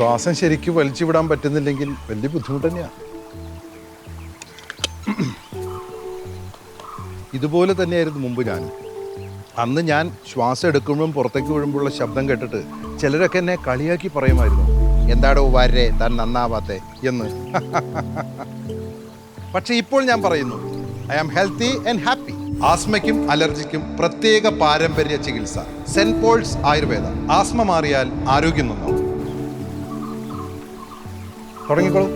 ശ്വാസം ശരിക്ക് വലിച്ചു വിടാൻ പറ്റുന്നില്ലെങ്കിൽ വലിയ ബുദ്ധിമുട്ട് തന്നെയാണ് ഇതുപോലെ തന്നെയായിരുന്നു മുമ്പ് ഞാൻ. അന്ന് ഞാൻ ശ്വാസം എടുക്കുമ്പോഴും പുറത്തേക്ക് വീഴുമ്പോഴുള്ള ശബ്ദം കേട്ടിട്ട് ചിലരൊക്കെ എന്നെ കളിയാക്കി പറയുമായിരുന്നു. എന്താടോ വരെ താൻ നന്നാവാത്തെ എന്ന്. പക്ഷെ ഇപ്പോൾ ഞാൻ പറയുന്നു I am healthy and happy. ആസ്മയ്ക്കും അലർജിക്കും പ്രത്യേക പാരമ്പര്യ ചികിത്സ സെന്റ് പോൾസ് ആയുർവേദ. ആസ്മ മാറിയാൽ ആരോഗ്യം നന്നാവും. തുടങ്ങിക്കോളൂ.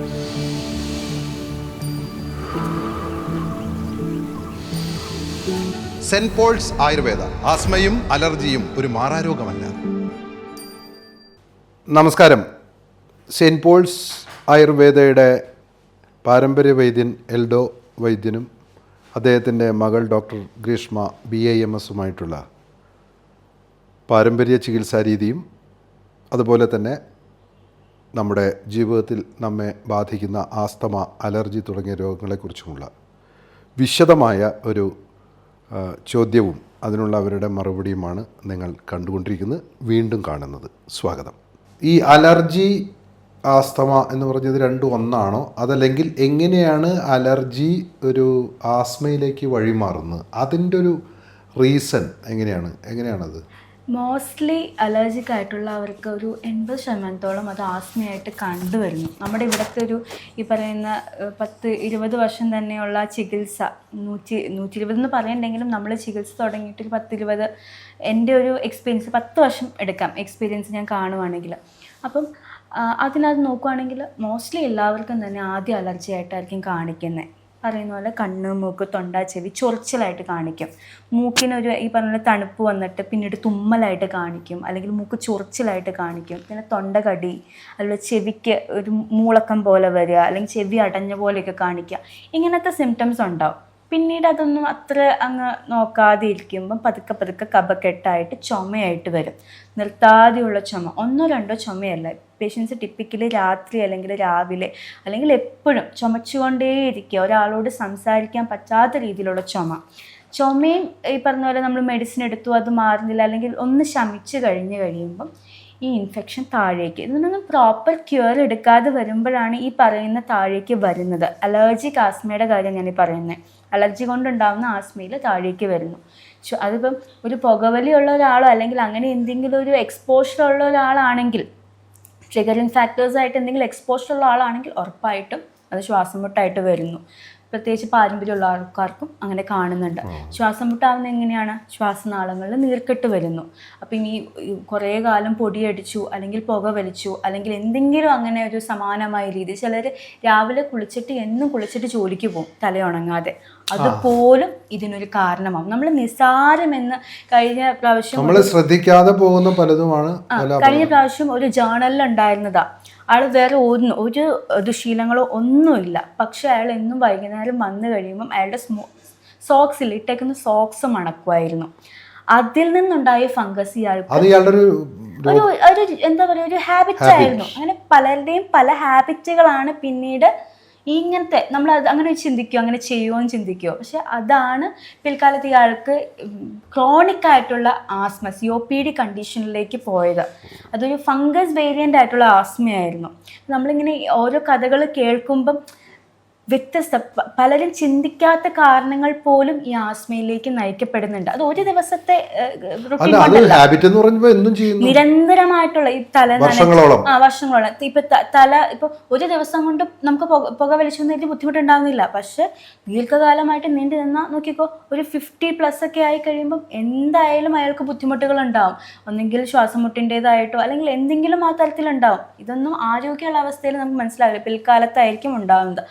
Saint Paul's Ayurveda. ആസ്മയും അലർജിയും ഒരു മാറാരോഗമല്ല. നമസ്കാരം. സെന്റ് പോൾസ് ആയുർവേദയുടെ പാരമ്പര്യ വൈദ്യൻ എൽഡോ വൈദ്യനും അദ്ദേഹത്തിന്റെ മകൾ doctor Greeshma B A M എസുമായിട്ടുള്ള പാരമ്പര്യ ചികിത്സാ രീതിയും അതുപോലെ തന്നെ നമ്മുടെ ജീവിതത്തിൽ നമ്മെ ബാധിക്കുന്ന ആസ്തമ അലർജി തുടങ്ങിയ രോഗങ്ങളെക്കുറിച്ചുമുള്ള വിശദമായ ഒരു ചോദ്യവും അതിനുള്ള അവരുടെ മറുപടിയുമാണ് നിങ്ങൾ കണ്ടുകൊണ്ടിരിക്കുന്നത്. വീണ്ടും കാണുന്നത്. സ്വാഗതം. ഈ അലർജി ആസ്തമ എന്ന് പറഞ്ഞത് രണ്ടും ഒന്നാണോ? അതല്ലെങ്കിൽ എങ്ങനെയാണ് അലർജി ഒരു ആസ്മയിലേക്ക് വഴിമാറുന്നത്? അതിന്റെ ഒരു റീസൺ എങ്ങനെയാണ്? എങ്ങനെയാണത്? മോസ്റ്റ്ലി അലർജിക് ആയിട്ടുള്ള അവർക്ക് ഒരു എൺപത് ശതമാനത്തോളം അത് ആസ്മയായിട്ട് കണ്ടുവരുന്നു. നമ്മുടെ ഇവിടുത്തെ ഒരു ഈ പറയുന്ന പത്ത് ഇരുപത് വർഷം തന്നെയുള്ള ചികിത്സ നൂറ്റി നൂറ്റി ഇരുപത് എന്ന് പറയണ്ടെങ്കിലും നമ്മൾ ചികിത്സ തുടങ്ങിയിട്ട് ഒരു പത്തിരുപത് എന്റെ ഒരു എക്സ്പീരിയൻസ് പത്ത് വർഷം എടുക്കാം എക്സ്പീരിയൻസ് ഞാൻ കാണുവാണെങ്കിൽ അപ്പം അതിനകത്ത് നോക്കുവാണെങ്കിൽ മോസ്റ്റ്ലി എല്ലാവർക്കും തന്നെ ആദ്യം അലർജി ആയിട്ടായിരിക്കും കാണിക്കുന്നത് പറയുന്ന പോലെ കണ്ണ് മൂക്ക് തൊണ്ട ചെവി ചൊറിച്ചിലായിട്ട് കാണിക്കും. മൂക്കിനൊരു ഈ പറഞ്ഞ പോലെ തണുപ്പ് വന്നിട്ട് പിന്നീട് തുമ്മലായിട്ട് കാണിക്കും. അല്ലെങ്കിൽ മൂക്ക് ചൊറിച്ചിലായിട്ട് കാണിക്കും. പിന്നെ തൊണ്ട കടി അതുപോലെ ചെവിക്ക് ഒരു മൂളക്കം പോലെ വരിക അല്ലെങ്കിൽ ചെവി അടഞ്ഞ പോലെയൊക്കെ കാണിക്കുക. ഇങ്ങനത്തെ സിംറ്റംസ് ഉണ്ടാവും. പിന്നീട് അതൊന്നും അത്ര അങ്ങ് നോക്കാതെ ഇരിക്കുമ്പം പതുക്കെ പതുക്കെ കെട്ടായിട്ട് ചുമയായിട്ട് വരും. നിർത്താതെയുള്ള ചുമ. ഒന്നോ രണ്ടോ ചുമയല്ല. പേഷ്യൻസ് ടിപ്പിക്കലി രാത്രി അല്ലെങ്കിൽ രാവിലെ അല്ലെങ്കിൽ എപ്പോഴും ചുമച്ചുകൊണ്ടേയിരിക്കുക. ഒരാളോട് സംസാരിക്കാൻ പറ്റാത്ത രീതിയിലുള്ള ചുമ. ചുമയും ഈ പറഞ്ഞ പോലെ നമ്മൾ മെഡിസിൻ എടുത്തു അത് മാറുന്നില്ല അല്ലെങ്കിൽ ഒന്ന് ശമിച്ച് കഴിഞ്ഞ് കഴിയുമ്പം ഈ ഇൻഫെക്ഷൻ താഴേക്ക്. ഇതിനൊന്നും പ്രോപ്പർ ക്യൂർ എടുക്കാതെ വരുമ്പോഴാണ് ഈ പറയുന്ന താഴേക്ക് വരുന്നത്. അലർജി ആസ്മയുടെ കാര്യം ഞാൻ ഈ പറയുന്നത് അലർജി കൊണ്ടുണ്ടാകുന്ന ആസ്മയിൽ താഴേക്ക് വരുന്നു. സോ അതിപ്പം ഒരു പുകവലിയുള്ള ഒരാളോ അല്ലെങ്കിൽ അങ്ങനെ എന്തെങ്കിലും ഒരു എക്സ്പോഷർ ഉള്ള ഒരാളാണെങ്കിൽ ട്രിഗറിങ് ഫാക്ടേഴ്സ് ആയിട്ട് എന്തെങ്കിലും എക്സ്പോഷർ ഉള്ള ആളാണെങ്കിൽ ഉറപ്പായിട്ടും അത് ശ്വാസം മുട്ടായിട്ട് വരുന്നു. പ്രത്യേകിച്ച് പാരമ്പര്യമുള്ള ആൾക്കാർക്കും അങ്ങനെ കാണുന്നുണ്ട്. ശ്വാസം മുട്ടാവുന്ന എങ്ങനെയാണ്? ശ്വാസനാളങ്ങളിൽ നീർക്കെട്ട് വരുന്നു. അപ്പം ഈ കുറേ കാലം പൊടിയടിച്ചു അല്ലെങ്കിൽ പുക വലിച്ചു അല്ലെങ്കിൽ എന്തെങ്കിലും അങ്ങനെ ഒരു സമാനമായ രീതി ചിലർ രാവിലെ കുളിച്ചിട്ട് എന്നും കുളിച്ചിട്ട് ജോലിക്ക് പോകും തലയുണങ്ങാതെ അതുപോലും ഇതിനൊരു കാരണമാവും നമ്മൾ നിസ്സാരമെന്ന് കഴിഞ്ഞ പ്രാവശ്യം നമ്മൾ ശ്രദ്ധിക്കാതെ പോകുന്ന പലതുമാണ് കഴിഞ്ഞ പ്രാവശ്യം ഒരു ജേണലിൽ ഉണ്ടായിരുന്നതാ. ആൾ വേറെ ഒന്നും ഒരു ദുശീലങ്ങളോ ഒന്നുമില്ല. പക്ഷെ അയാൾ എന്നും വൈകുന്നേരം വന്നു കഴിയുമ്പം അയാളുടെ സ്മോ സോക്സിൽ ഇട്ടേക്കുന്ന സോക്സ് മണക്കുമായിരുന്നു. അതിൽ നിന്നുണ്ടായ ഫംഗസ് ഇയാൾക്ക് ഒരു ഒരു എന്താ പറയുക ഒരു ഹാബിറ്റ് ആയിരുന്നു അങ്ങനെ പലരുടെയും പല ഹാബിറ്റുകളാണ് പിന്നീട് ഇങ്ങനത്തെ നമ്മൾ അത് അങ്ങനെ ചിന്തിക്കുമോ അങ്ങനെ ചെയ്യുമോ എന്ന് ചിന്തിക്കുമോ പക്ഷെ അതാണ് പിൽക്കാലത്ത് ഇയാൾക്ക് ക്രോണിക് ആയിട്ടുള്ള asthma C O P D കണ്ടീഷനിലേക്ക് പോയത്. അതൊരു ഫംഗസ് വേരിയന്റ് ആയിട്ടുള്ള ആസ്മയായിരുന്നു. നമ്മളിങ്ങനെ ഓരോ കഥകൾ കേൾക്കുമ്പം വ്യത്യസ്ത പലരും ചിന്തിക്കാത്ത കാരണങ്ങൾ പോലും ഈ ആസ്മയിലേക്ക് നയിക്കപ്പെടുന്നുണ്ട്. അത് ഒരു ദിവസത്തെ നിരന്തരമായിട്ടുള്ള ഈ തല വർഷങ്ങളോളം. ആ വർഷങ്ങളോളം. ഇപ്പൊ തല ഇപ്പൊ ഒരു ദിവസം കൊണ്ട് നമുക്ക് പുക വലിച്ചൊന്നും ബുദ്ധിമുട്ടുണ്ടാവുന്നില്ല. പക്ഷെ ദീർഘകാലമായിട്ട് നീണ്ടു നിന്നാൽ നോക്കിക്കോ ഒരു ഫിഫ്റ്റി പ്ലസ് ഒക്കെ ആയി കഴിയുമ്പോൾ എന്തായാലും അയാൾക്ക് ബുദ്ധിമുട്ടുകൾ ഉണ്ടാവും ഒന്നെങ്കിൽ ശ്വാസം മുട്ടിന്റെതായിട്ടോ അല്ലെങ്കിൽ എന്തെങ്കിലും ആ തരത്തിലുണ്ടാവും. ഇതൊന്നും ആരോഗ്യമുള്ള അവസ്ഥയിൽ നമുക്ക് മനസ്സിലാവില്ല. പിൽക്കാലത്തായിരിക്കും ഉണ്ടാവുന്നത്.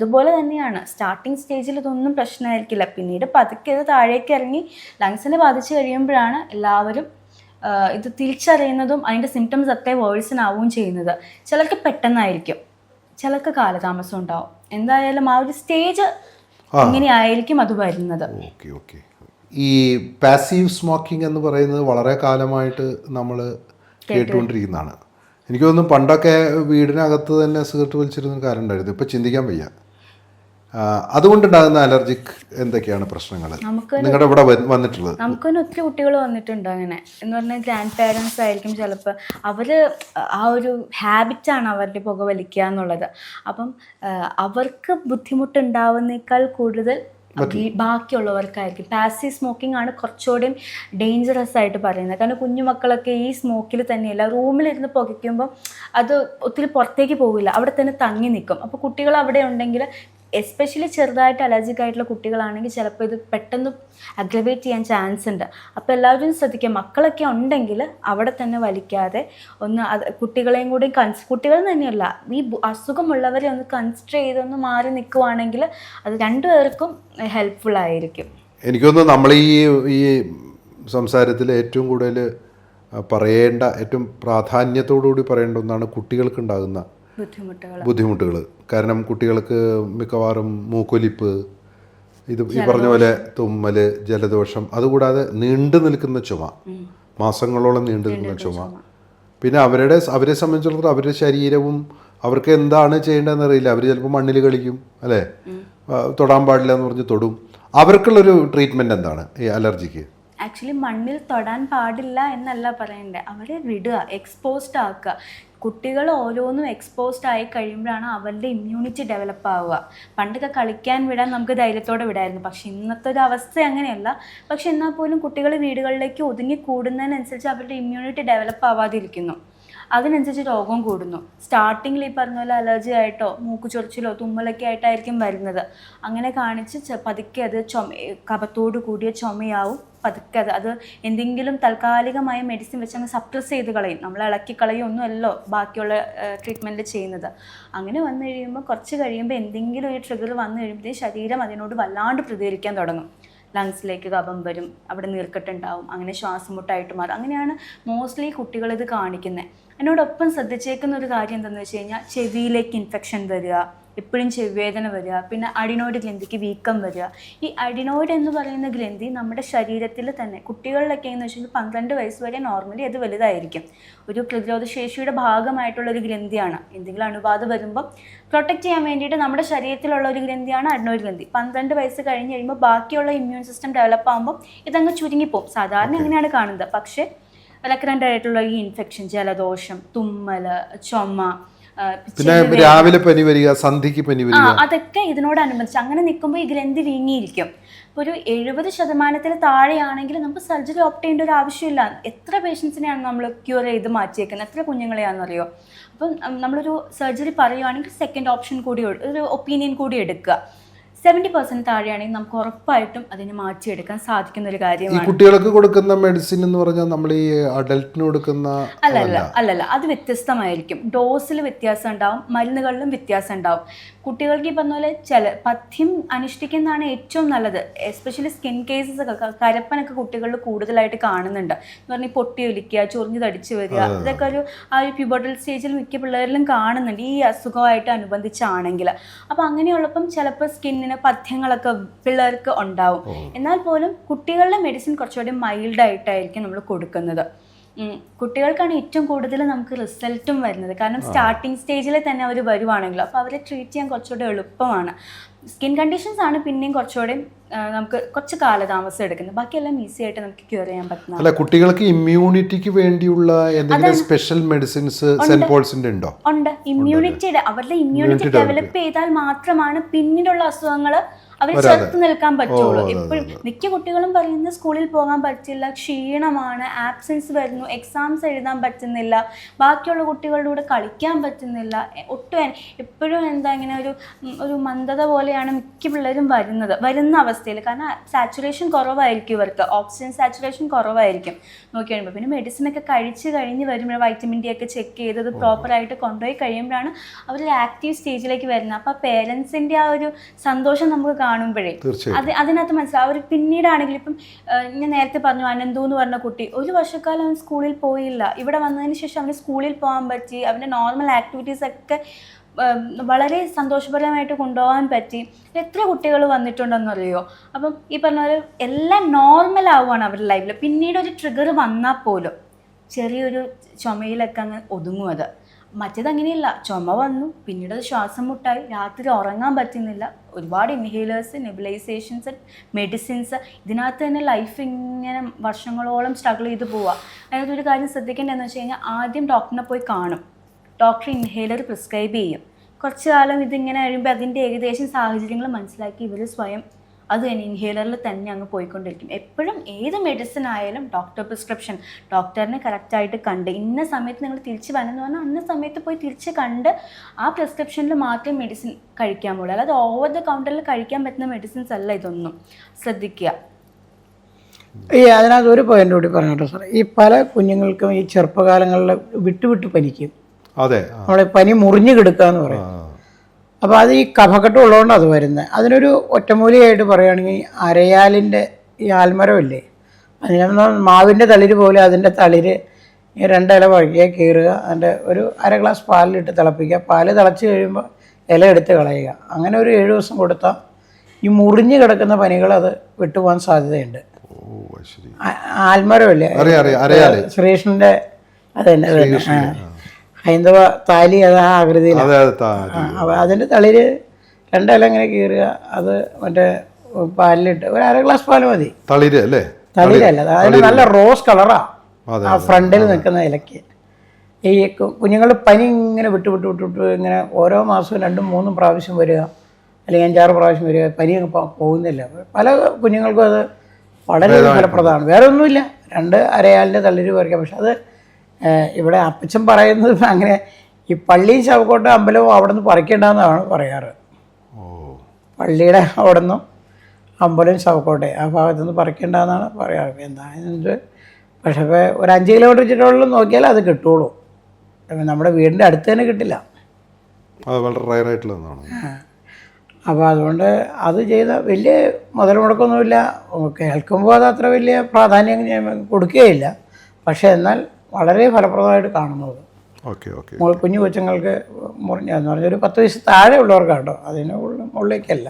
അതുപോലെ തന്നെയാണ്. സ്റ്റാർട്ടിങ് സ്റ്റേജിൽ ഇതൊന്നും പ്രശ്നമായിരിക്കില്ല. പിന്നീട് പതുക്കെ ഇത് താഴേക്ക് ഇറങ്ങി ലങ്സിനെ ബാധിച്ചു കഴിയുമ്പോഴാണ് എല്ലാവരും ഇത് തിരിച്ചറിയുന്നതും അതിന്റെ സിംറ്റംസ് ഒക്കെ വേഴ്സനാവുകയും ചെയ്യുന്നത്. ചിലർക്ക് പെട്ടെന്നായിരിക്കും. ചിലർക്ക് കാലതാമസം ഉണ്ടാവും. എന്തായാലും ആ ഒരു സ്റ്റേജ് ഇങ്ങനെയായിരിക്കും അത് വരുന്നത്. ഈ പാസീവ് സ്മോക്കിംഗ് എന്ന് പറയുന്നത് വളരെ കാലമായിട്ട് നമ്മൾ കേട്ടുകൊണ്ടിരിക്കുന്നതാണ്. എനിക്ക് തോന്നുന്നു പണ്ടൊക്കെ വീടിനകത്ത് തന്നെ സിഗരറ്റ് വലിച്ചിരുന്ന കാര്യം ഉണ്ടായിരുന്നു. ഇപ്പം ചിന്തിക്കാൻ വയ്യ. അതുകൊണ്ടുണ്ടാകുന്ന അലർജിക് എന്തൊക്കെയാണ് പ്രശ്നങ്ങൾ നിങ്ങളുടെ ഇവിടെ വന്നിട്ടുള്ളത്? നമുക്ക് തന്നെ ഒത്തിരി കുട്ടികൾ വന്നിട്ടുണ്ട് അങ്ങനെ. എന്ന് പറഞ്ഞാൽ ഗ്രാൻഡ് പാരൻസ് ആയിരിക്കും ചിലപ്പോൾ അവർ ആ ഒരു ഹാബിറ്റാണ് അവരുടെ പുക വലിക്കുക എന്നുള്ളത്. അപ്പം അവർക്ക് ബുദ്ധിമുട്ടുണ്ടാവുന്നേക്കാൾ കൂടുതൽ ബാക്കിയുള്ളവർക്കായിരിക്കും. പാസീവ് സ്മോക്കിംഗ് ആണ് കുറച്ചുകൂടെയും ഡേഞ്ചറസ് ആയിട്ട് പറയുന്നത്. കാരണം കുഞ്ഞുമക്കളൊക്കെ ഈ സ്മോക്കിൽ തന്നെയല്ല. റൂമിലിരുന്ന് പുകയ്ക്കുമ്പോൾ അത് ഒത്തിരി പുറത്തേക്ക് പോകില്ല അവിടെ തന്നെ തങ്ങി നിൽക്കും അപ്പോൾ കുട്ടികൾ അവിടെ ഉണ്ടെങ്കിൽ എസ്പെഷ്യലി ചെറുതായിട്ട് അലർജിക് ആയിട്ടുള്ള കുട്ടികളാണെങ്കിൽ ചിലപ്പോൾ ഇത് പെട്ടെന്ന് അഗ്രവേറ്റ് ചെയ്യാൻ ചാൻസ് ഉണ്ട്. അപ്പോൾ എല്ലാവരും ശ്രദ്ധിക്കുക. മക്കളൊക്കെ ഉണ്ടെങ്കിൽ അവിടെ തന്നെ വലിക്കാതെ ഒന്ന് അത് കുട്ടികളെയും കൂടി കൺസ് കുട്ടികൾ തന്നെയല്ല ഈ അസുഖമുള്ളവരെ ഒന്ന് കൺസിഡർ ചെയ്തൊന്ന് മാറി നിൽക്കുവാണെങ്കിൽ അത് രണ്ടുപേർക്കും ഹെൽപ്ഫുൾ ആയിരിക്കും. എനിക്കൊന്ന് നമ്മൾ ഈ ഈ സംസാരത്തിൽ ഏറ്റവും കൂടുതൽ പറയേണ്ട ഏറ്റവും പ്രാധാന്യത്തോടുകൂടി പറയേണ്ട ഒന്നാണ് കുട്ടികൾക്കുണ്ടാകുന്ന ബുദ്ധിമുട്ടുകൾ കാരണം കുട്ടികൾക്ക് മിക്കവാറും മൂക്കൊലിപ്പ് ഇത് ഈ പറഞ്ഞ പോലെ തുമ്മൽ ജലദോഷം അതുകൂടാതെ നീണ്ടു നിൽക്കുന്ന ചുമ. മാസങ്ങളോളം നീണ്ടു നിൽക്കുന്ന ചുമ. പിന്നെ അവരുടെ അവരെ സംബന്ധിച്ചിടത്തോളം അവരുടെ ശരീരവും അവർക്ക് എന്താണ് ചെയ്യേണ്ടതെന്ന് അറിയില്ല. അവർ ചിലപ്പോൾ മണ്ണിൽ കളിക്കും അല്ലേ? തൊടാൻ പാടില്ല എന്ന് പറഞ്ഞ് തൊടും. അവർക്കുള്ളൊരു ട്രീറ്റ്മെന്റ് എന്താണ് ഈ അലർജിക്ക്? ആക്ച്വലി മണ്ണിൽ തൊടാൻ പാടില്ല എന്നല്ല പറയണ്ടേ. അവരെ വിടുക എക്സ്പോസ്ഡ് ആക്കുക. കുട്ടികൾ ഓരോന്നും എക്സ്പോസ്ഡ് ആയി കഴിയുമ്പോഴാണ് അവരുടെ ഇമ്മ്യൂണിറ്റി ഡെവലപ്പ് ആവുക. പണ്ടൊക്കെ കളിക്കാൻ വിടാൻ നമുക്ക് ധൈര്യത്തോടെ വിടായിരുന്നു. പക്ഷെ ഇന്നത്തെ ഒരു അവസ്ഥ അങ്ങനെയല്ല. പക്ഷെ എന്നാൽ പോലും കുട്ടികൾ വീടുകളിലേക്ക് ഒതുങ്ങി കൂടുന്നതിനനുസരിച്ച് അവരുടെ ഇമ്മ്യൂണിറ്റി ഡെവലപ്പ് ആവാതിരിക്കുന്നു. അതിനനുസരിച്ച് രോഗം കൂടുന്നു. സ്റ്റാർട്ടിങ്ങിൽ ഈ പറഞ്ഞ പോലെ അലർജി ആയിട്ടോ മൂക്ക് ചൊറിച്ചിലോ തുമ്മലൊക്കെ ആയിട്ടായിരിക്കും വരുന്നത്. അങ്ങനെ കാണിച്ച് പതുക്കെ അത് ചുമ കപത്തോട് കൂടിയ ചുമയാവും. പതുക്കെ അത് അത് എന്തെങ്കിലും താൽക്കാലികമായ മെഡിസിൻ വെച്ച് അങ്ങ് സപ്രസ് ചെയ്ത് കളയും. നമ്മൾ ഇളക്കി കളയും ഒന്നുമല്ലോ ബാക്കിയുള്ള ട്രീറ്റ്മെന്റ് ചെയ്യുന്നത്. അങ്ങനെ വന്നു കഴിയുമ്പോൾ കുറച്ച് കഴിയുമ്പോൾ എന്തെങ്കിലും ഒരു ട്രിഗർ വന്നു കഴിയുമ്പോഴത്തേക്കും ശരീരം അതിനോട് വല്ലാണ്ട് പ്രതികരിക്കാൻ തുടങ്ങും. ലങ്സിലേക്ക് കപം വരും അവിടെ നീർക്കെട്ടുണ്ടാവും അങ്ങനെ ശ്വാസം മുട്ടായിട്ട് മാറും. അങ്ങനെയാണ് മോസ്റ്റ്ലി കുട്ടികൾ ഇത് കാണിക്കുന്നത് എന്നോടൊപ്പം ശ്രദ്ധിച്ചേക്കുന്ന ഒരു കാര്യം എന്താണെന്ന് വെച്ച് കഴിഞ്ഞാൽ ചെവിയിലേക്ക് ഇൻഫെക്ഷൻ വരിക എപ്പോഴും ചെവിവേദന വരിക പിന്നെ അഡിനോയിഡ് ഗ്രന്ഥിക്ക് വീക്കം വരിക. ഈ അഡിനോയിഡ് എന്ന് പറയുന്ന ഗ്രന്ഥി നമ്മുടെ ശരീരത്തിൽ തന്നെ കുട്ടികളിലൊക്കെ എന്ന് വെച്ചാൽ പന്ത്രണ്ട് വയസ്സ് വരെ നോർമലി അത് വലുതായിരിക്കും. ഒരു പ്രതിരോധശേഷിയുടെ ഭാഗമായിട്ടുള്ള ഒരു ഗ്രന്ഥിയാണ്. എന്തെങ്കിലും അണുബാധ വരുമ്പോൾ പ്രൊട്ടക്റ്റ് ചെയ്യാൻ വേണ്ടിയിട്ട് നമ്മുടെ ശരീരത്തിലുള്ള ഒരു ഗ്രന്ഥിയാണ് അഡിനോയിഡ് ഗ്രന്ഥി. പന്ത്രണ്ട് വയസ്സ് കഴിഞ്ഞ് കഴിയുമ്പോൾ ബാക്കിയുള്ള ഇമ്മ്യൂൺ സിസ്റ്റം ഡെവലപ്പ് ആകുമ്പോൾ ഇതങ്ങ് ചുരുങ്ങിപ്പോവും. സാധാരണ എങ്ങനെയാണ് കാണുന്നത്. പക്ഷേ റെക്കറന്റ് ആയിട്ടുള്ള ഈ ഇൻഫെക്ഷൻ ജലദോഷം തുമ്മൽ ചുമ പിന്നെ രാവിലെ പനി വരിക സന്ധിക്ക് പനി വരിക. അതൊക്കെ ഇതിനോടനുബന്ധിച്ച് അങ്ങനെ നിൽക്കുമ്പോൾ ഈ ഗ്രന്ഥി വീങ്ങിയിരിക്കും. ഇപ്പോൾ ഒരു എഴുപത് ശതമാനത്തിൽ താഴെയാണെങ്കിൽ നമുക്ക് സർജറി ഓപ്റ്റ് ചെയ്യേണ്ട ഒരു ആവശ്യമില്ല. എത്ര പേഷ്യൻസിനെയാണ് നമ്മൾ ക്യൂർ ചെയ്ത് മാറ്റിയേക്കുന്നത്? എത്ര കുഞ്ഞുങ്ങളെയാണെന്നറിയോ? അപ്പം നമ്മളൊരു സർജറി പറയുവാണെങ്കിൽ സെക്കൻഡ് ഓപ്ഷൻ കൂടി ഒരു ഒപ്പീനിയൻ കൂടി എടുക്കുക. സെവന്റി പെർസെന്റ് താഴെയാണെങ്കിൽ നമുക്ക് ഉറപ്പായിട്ടും അതിനെ മാറ്റിയെടുക്കാൻ സാധിക്കുന്ന ഒരു ഈ കാര്യമാണ്. കുട്ടികൾക്ക് കൊടുക്കുന്ന മെഡിസിൻ എന്ന് പറഞ്ഞാൽ നമ്മൾ ഈ അഡൽട്ടിന് കൊടുക്കുന്ന അല്ലല്ല അല്ലല്ല. അത് വ്യത്യസ്തമായിരിക്കും. ഡോസിൽ വ്യത്യാസം ഉണ്ടാവും മരുന്നുകളിലും വ്യത്യാസം ഉണ്ടാവും. കുട്ടികൾക്ക് ഈ പറഞ്ഞ പോലെ ചില പഥ്യം അനുഷ്ഠിക്കുന്നതാണ് ഏറ്റവും നല്ലത്. എസ്പെഷ്യലി സ്കിൻ കേസസ് ഒക്കെ കരപ്പനൊക്കെ കുട്ടികളിൽ കൂടുതലായിട്ട് കാണുന്നുണ്ട്. എന്ന് പറഞ്ഞാൽ പൊട്ടി ഒലിക്കുക ചൊറിഞ്ഞ് തടിച്ച് വരിക ഇതൊക്കെ ഒരു ആ ഒരു പ്യൂബർട്ടൽ സ്റ്റേജിൽ മിക്ക പിള്ളേരിലും കാണുന്നുണ്ട്. ഈ അസുഖമായിട്ട് അനുബന്ധിച്ചാണെങ്കിൽ അപ്പോൾ അങ്ങനെയുള്ളപ്പം ചിലപ്പോൾ സ്കിന്നിന് പഥ്യങ്ങളൊക്കെ പിള്ളേർക്ക് ഉണ്ടാവും. എന്നാൽ പോലും കുട്ടികളുടെ മെഡിസിൻ കുറച്ചുകൂടി മൈൽഡായിട്ടായിരിക്കും നമ്മൾ കൊടുക്കുന്നത്. കുട്ടികൾക്കാണ് ഏറ്റവും കൂടുതൽ നമുക്ക് റിസൾട്ടും വരുന്നത്. കാരണം സ്റ്റാർട്ടിങ് സ്റ്റേജിൽ തന്നെ അവർ വരുവാണെങ്കിലും അപ്പോൾ അവരെ ട്രീറ്റ് ചെയ്യാൻ കുറച്ചുകൂടെ എളുപ്പമാണ്. സ്കിൻ കണ്ടീഷൻസ് ആണ് പിന്നെയും കുറച്ചുകൂടെ നമുക്ക് കുറച്ച് കാലതാമസം എടുക്കുന്നത്. ബാക്കിയെല്ലാം ഈസി ആയിട്ട് നമുക്ക് ക്യൂർ ചെയ്യാൻ പറ്റുന്ന അല്ല കുട്ടികൾക്ക് ഇമ്മ്യൂണിറ്റിക്ക് വേണ്ടിയുള്ള എന്തെങ്കിലും സ്പെഷ്യൽ മെഡിസിൻസ് സെന്റ് പോൾസിന്റെ ഉണ്ടോ? ഉണ്ട്. ഇമ്മ്യൂണിറ്റിയുടെ അവരുടെ ഇമ്മ്യൂണിറ്റി ഡെവലപ്പ് ചെയ്താൽ മാത്രമാണ് പിന്നീടുള്ള അസുഖങ്ങൾ അവർ ചെറുത്ത് നിൽക്കാൻ പറ്റുള്ളൂ. എപ്പോഴും മിക്ക കുട്ടികളും പറയുന്ന സ്കൂളിൽ പോകാൻ പറ്റില്ല ക്ഷീണമാണ് ആബ്സെൻസ് വരുന്നു എക്സാംസ് എഴുതാൻ പറ്റുന്നില്ല ബാക്കിയുള്ള കുട്ടികളുടെ കൂടെ കളിക്കാൻ പറ്റുന്നില്ല ഒട്ടും എപ്പോഴും എന്താ ഇങ്ങനെ ഒരു ഒരു മന്ദത പോലെയാണ് മിക്ക പിള്ളേരും വരുന്നത് വരുന്ന അവസ്ഥയിൽ. കാരണം സാച്ചുറേഷൻ കുറവായിരിക്കും ഇവർക്ക്. ഓക്സിജൻ സാച്ചുറേഷൻ കുറവായിരിക്കും. നോക്കി കഴിയുമ്പോൾ പിന്നെ മെഡിസിൻ ഒക്കെ കഴിച്ച് കഴിഞ്ഞ് വരുമ്പോൾ വൈറ്റമിൻ ഡി ഒക്കെ ചെക്ക് ചെയ്തത് പ്രോപ്പറായിട്ട് കൊണ്ടുപോയി കഴിയുമ്പോഴാണ് അവർ ആക്റ്റീവ് സ്റ്റേജിലേക്ക് വരുന്നത്. അപ്പോൾ പേരൻസിന്റെ ആ ഒരു സന്തോഷം നമുക്ക് കാണുമ്പോഴേ. അത് അതിനകത്ത് മനസ്സിലാവും. അവർ പിന്നീടാണെങ്കിൽ ഇപ്പം ഞാൻ നേരത്തെ പറഞ്ഞു അനന്തു എന്ന് പറഞ്ഞ കുട്ടി ഒരു വർഷക്കാലം അവൻ സ്കൂളിൽ പോയില്ല. ഇവിടെ വന്നതിന് ശേഷം അവന് സ്കൂളിൽ പോകാൻ പറ്റി അവന്റെ നോർമൽ ആക്ടിവിറ്റീസ് ഒക്കെ വളരെ സന്തോഷപരമായിട്ട് കൊണ്ടുപോകാൻ പറ്റി. എത്ര കുട്ടികൾ വന്നിട്ടുണ്ടെന്നറിയോ? അപ്പം ഈ പറഞ്ഞ പോലെ എല്ലാം നോർമൽ ആവുകയാണ് അവരുടെ ലൈഫിൽ പിന്നീട് ഒരു ട്രിഗർ വന്നാൽ പോലും ചെറിയൊരു ചുമയിലൊക്കെ അങ്ങ് ഒതുങ്ങും അത്. മറ്റേത് അങ്ങനെയല്ല ചുമ വന്നു പിന്നീട് അത് ശ്വാസം മുട്ടായി. രാത്രി ഉറങ്ങാൻ പറ്റുന്നില്ല. ഒരുപാട് ഇൻഹേലേഴ്സ് നെബിലൈസേഷൻസ് മെഡിസിൻസ് ഇതിനകത്ത് തന്നെ ലൈഫ് ഇങ്ങനെ വർഷങ്ങളോളം സ്ട്രഗിൾ ചെയ്ത് പോവുക അതിനകത്ത് ഒരു കാര്യം ശ്രദ്ധിക്കേണ്ടതെന്ന് വെച്ച് കഴിഞ്ഞാൽ ആദ്യം ഡോക്ടറിനെ പോയി കാണും. ഡോക്ടർ ഇൻഹേലർ പ്രിസ്ക്രൈബ് ചെയ്യും. കുറച്ച് കാലം ഇതിങ്ങനെ കഴിയുമ്പോൾ അതിന്റെ ഏകദേശം സാഹചര്യങ്ങൾ മനസ്സിലാക്കി ഇവർ സ്വയം അത് തന്നെ ഇൻഹേലറിൽ തന്നെ അങ്ങ് പോയിക്കൊണ്ടിരിക്കും. എപ്പോഴും ഏത് മെഡിസിൻ ആയാലും ഡോക്ടർ പ്രിസ്ക്രിപ്ഷൻ ഡോക്ടറിനെ കറക്റ്റായിട്ട് കണ്ട് ഇന്ന സമയത്ത് നിങ്ങൾ തിരിച്ച് വരണമെന്ന് പറഞ്ഞാൽ അന്ന സമയത്ത് പോയി തിരിച്ച് കണ്ട് ആ പ്രിസ്ക്രിപ്ഷനിൽ മാത്രം മെഡിസിൻ കഴിക്കാൻ പോകുള്ളൂ അല്ലാതെ ഓവർ ദ കൗണ്ടറിൽ കഴിക്കാൻ പറ്റുന്ന മെഡിസിൻസ് അല്ല ഇതൊന്നും. ശ്രദ്ധിക്കുക. ഈ അതിനകത്ത് ഒരു പോയിന്റ് കൂടി പറഞ്ഞോട്ടെ സാർ ഈ പല കുഞ്ഞുങ്ങൾക്കും ഈ ചെറുപ്പകാലങ്ങളിൽ വിട്ടുവിട്ട് പനിക്കും. അതെ നമ്മളെ പനി മുറിഞ്ഞു കിടക്കുക എന്ന് പറയും. അപ്പോൾ അത് ഈ കഫക്കെട്ട് ഉള്ളതുകൊണ്ട് അത് വരുന്നത് അതിനൊരു ഒറ്റമൂലിയായിട്ട് പറയുകയാണെങ്കിൽ അരയാലിന്റെ ഈ ആൽമരമില്ലേ? അതിന് മാവിന്റെ തളിര് പോലെ അതിന്റെ തളിര് ഈ രണ്ടില വഴുകിയ കീറുക. അതിന്റെ ഒരു അര ഗ്ലാസ് പാലിലിട്ട് തിളപ്പിക്കുക. പാൽ തിളച്ച് കഴിയുമ്പോൾ ഇല എടുത്ത് കളയുക. അങ്ങനെ ഒരു ഏഴ് ദിവസം കൊടുത്താൽ ഈ മുറിഞ്ഞു കിടക്കുന്ന പനികൾ അത് വിട്ടുപോകാൻ സാധ്യതയുണ്ട് ആൽമരമില്ലേ? ശ്രീകൃഷ്ണന്റെ അത് തന്നെ. ഹൈന്ദവ താലി അത് ആ ആകൃതിയിലാണ് താ- അപ്പോൾ അതിന്റെ തളിര് രണ്ടില ഇങ്ങനെ കീറുക അത് മറ്റേ പാലിലിട്ട് ഒരു അര ഗ്ലാസ് പാൽ മതി. തളിര് അല്ലേ? തളിരല്ല അതിന് നല്ല റോസ് കളറാ. ആ ഫ്രണ്ടിൽ നിൽക്കുന്ന ഇലക്ക്. ഈ കുഞ്ഞുങ്ങൾ പനി ഇങ്ങനെ വിട്ട് വിട്ട് വിട്ട് വിട്ട് ഇങ്ങനെ ഓരോ മാസവും രണ്ടും മൂന്നും പ്രാവശ്യം വരിക അല്ലെങ്കിൽ അഞ്ചാറ് പ്രാവശ്യം വരിക പനി പോകുന്നില്ല. പല കുഞ്ഞുങ്ങൾക്കും അത് വളരെ ഫലപ്രദമാണ്. വേറെ ഒന്നുമില്ല. രണ്ട് അരയാലിന്റെ തളിര് പറിക്കാം. പക്ഷെ അത് ഇവിടെ അപ്പച്ചൻ പറയുന്നത് അങ്ങനെ ഈ പള്ളിയും ശവക്കോട്ട അമ്പലവും അവിടെ നിന്ന് പറിക്കേണ്ടെന്നാണ് പറയാറ് പള്ളിയുടെ അവിടെ നിന്നും അമ്പലം ശവക്കോട്ടെ ആ ഭാഗത്തു നിന്ന് പറിക്കേണ്ടെന്നാണ് പറയാറ്. എന്താ ഇത് പക്ഷേ ഒരു അഞ്ച് കിലോമീറ്റർ ചുറ്റോളം നോക്കിയാൽ അത് കിട്ടുള്ളൂ. നമ്മുടെ വീടിന്റെ അടുത്ത് തന്നെ കിട്ടില്ല. അത് വളരെ റയറായിട്ടുള്ളതാണ് അപ്പോൾ അതുകൊണ്ട് അത് ചെയ്ത വലിയ മുതൽ മുടക്കൊന്നുമില്ല കേൾക്കുമ്പോൾ അത് അത്ര വലിയ പ്രാധാന്യം കൊടുക്കുകയില്ല. പക്ഷേ എന്നാൽ വളരെ ഫലപ്രദമായിട്ട് കാണുന്നത്. കുഞ്ഞു കൊച്ചുങ്ങൾക്ക് മുറിഞ്ഞെന്ന് പറഞ്ഞാൽ ഒരു പത്ത് വയസ്സ് താഴെ ഉള്ളവർക്കാട്ടോ അതിന് മുകളിലേക്കല്ല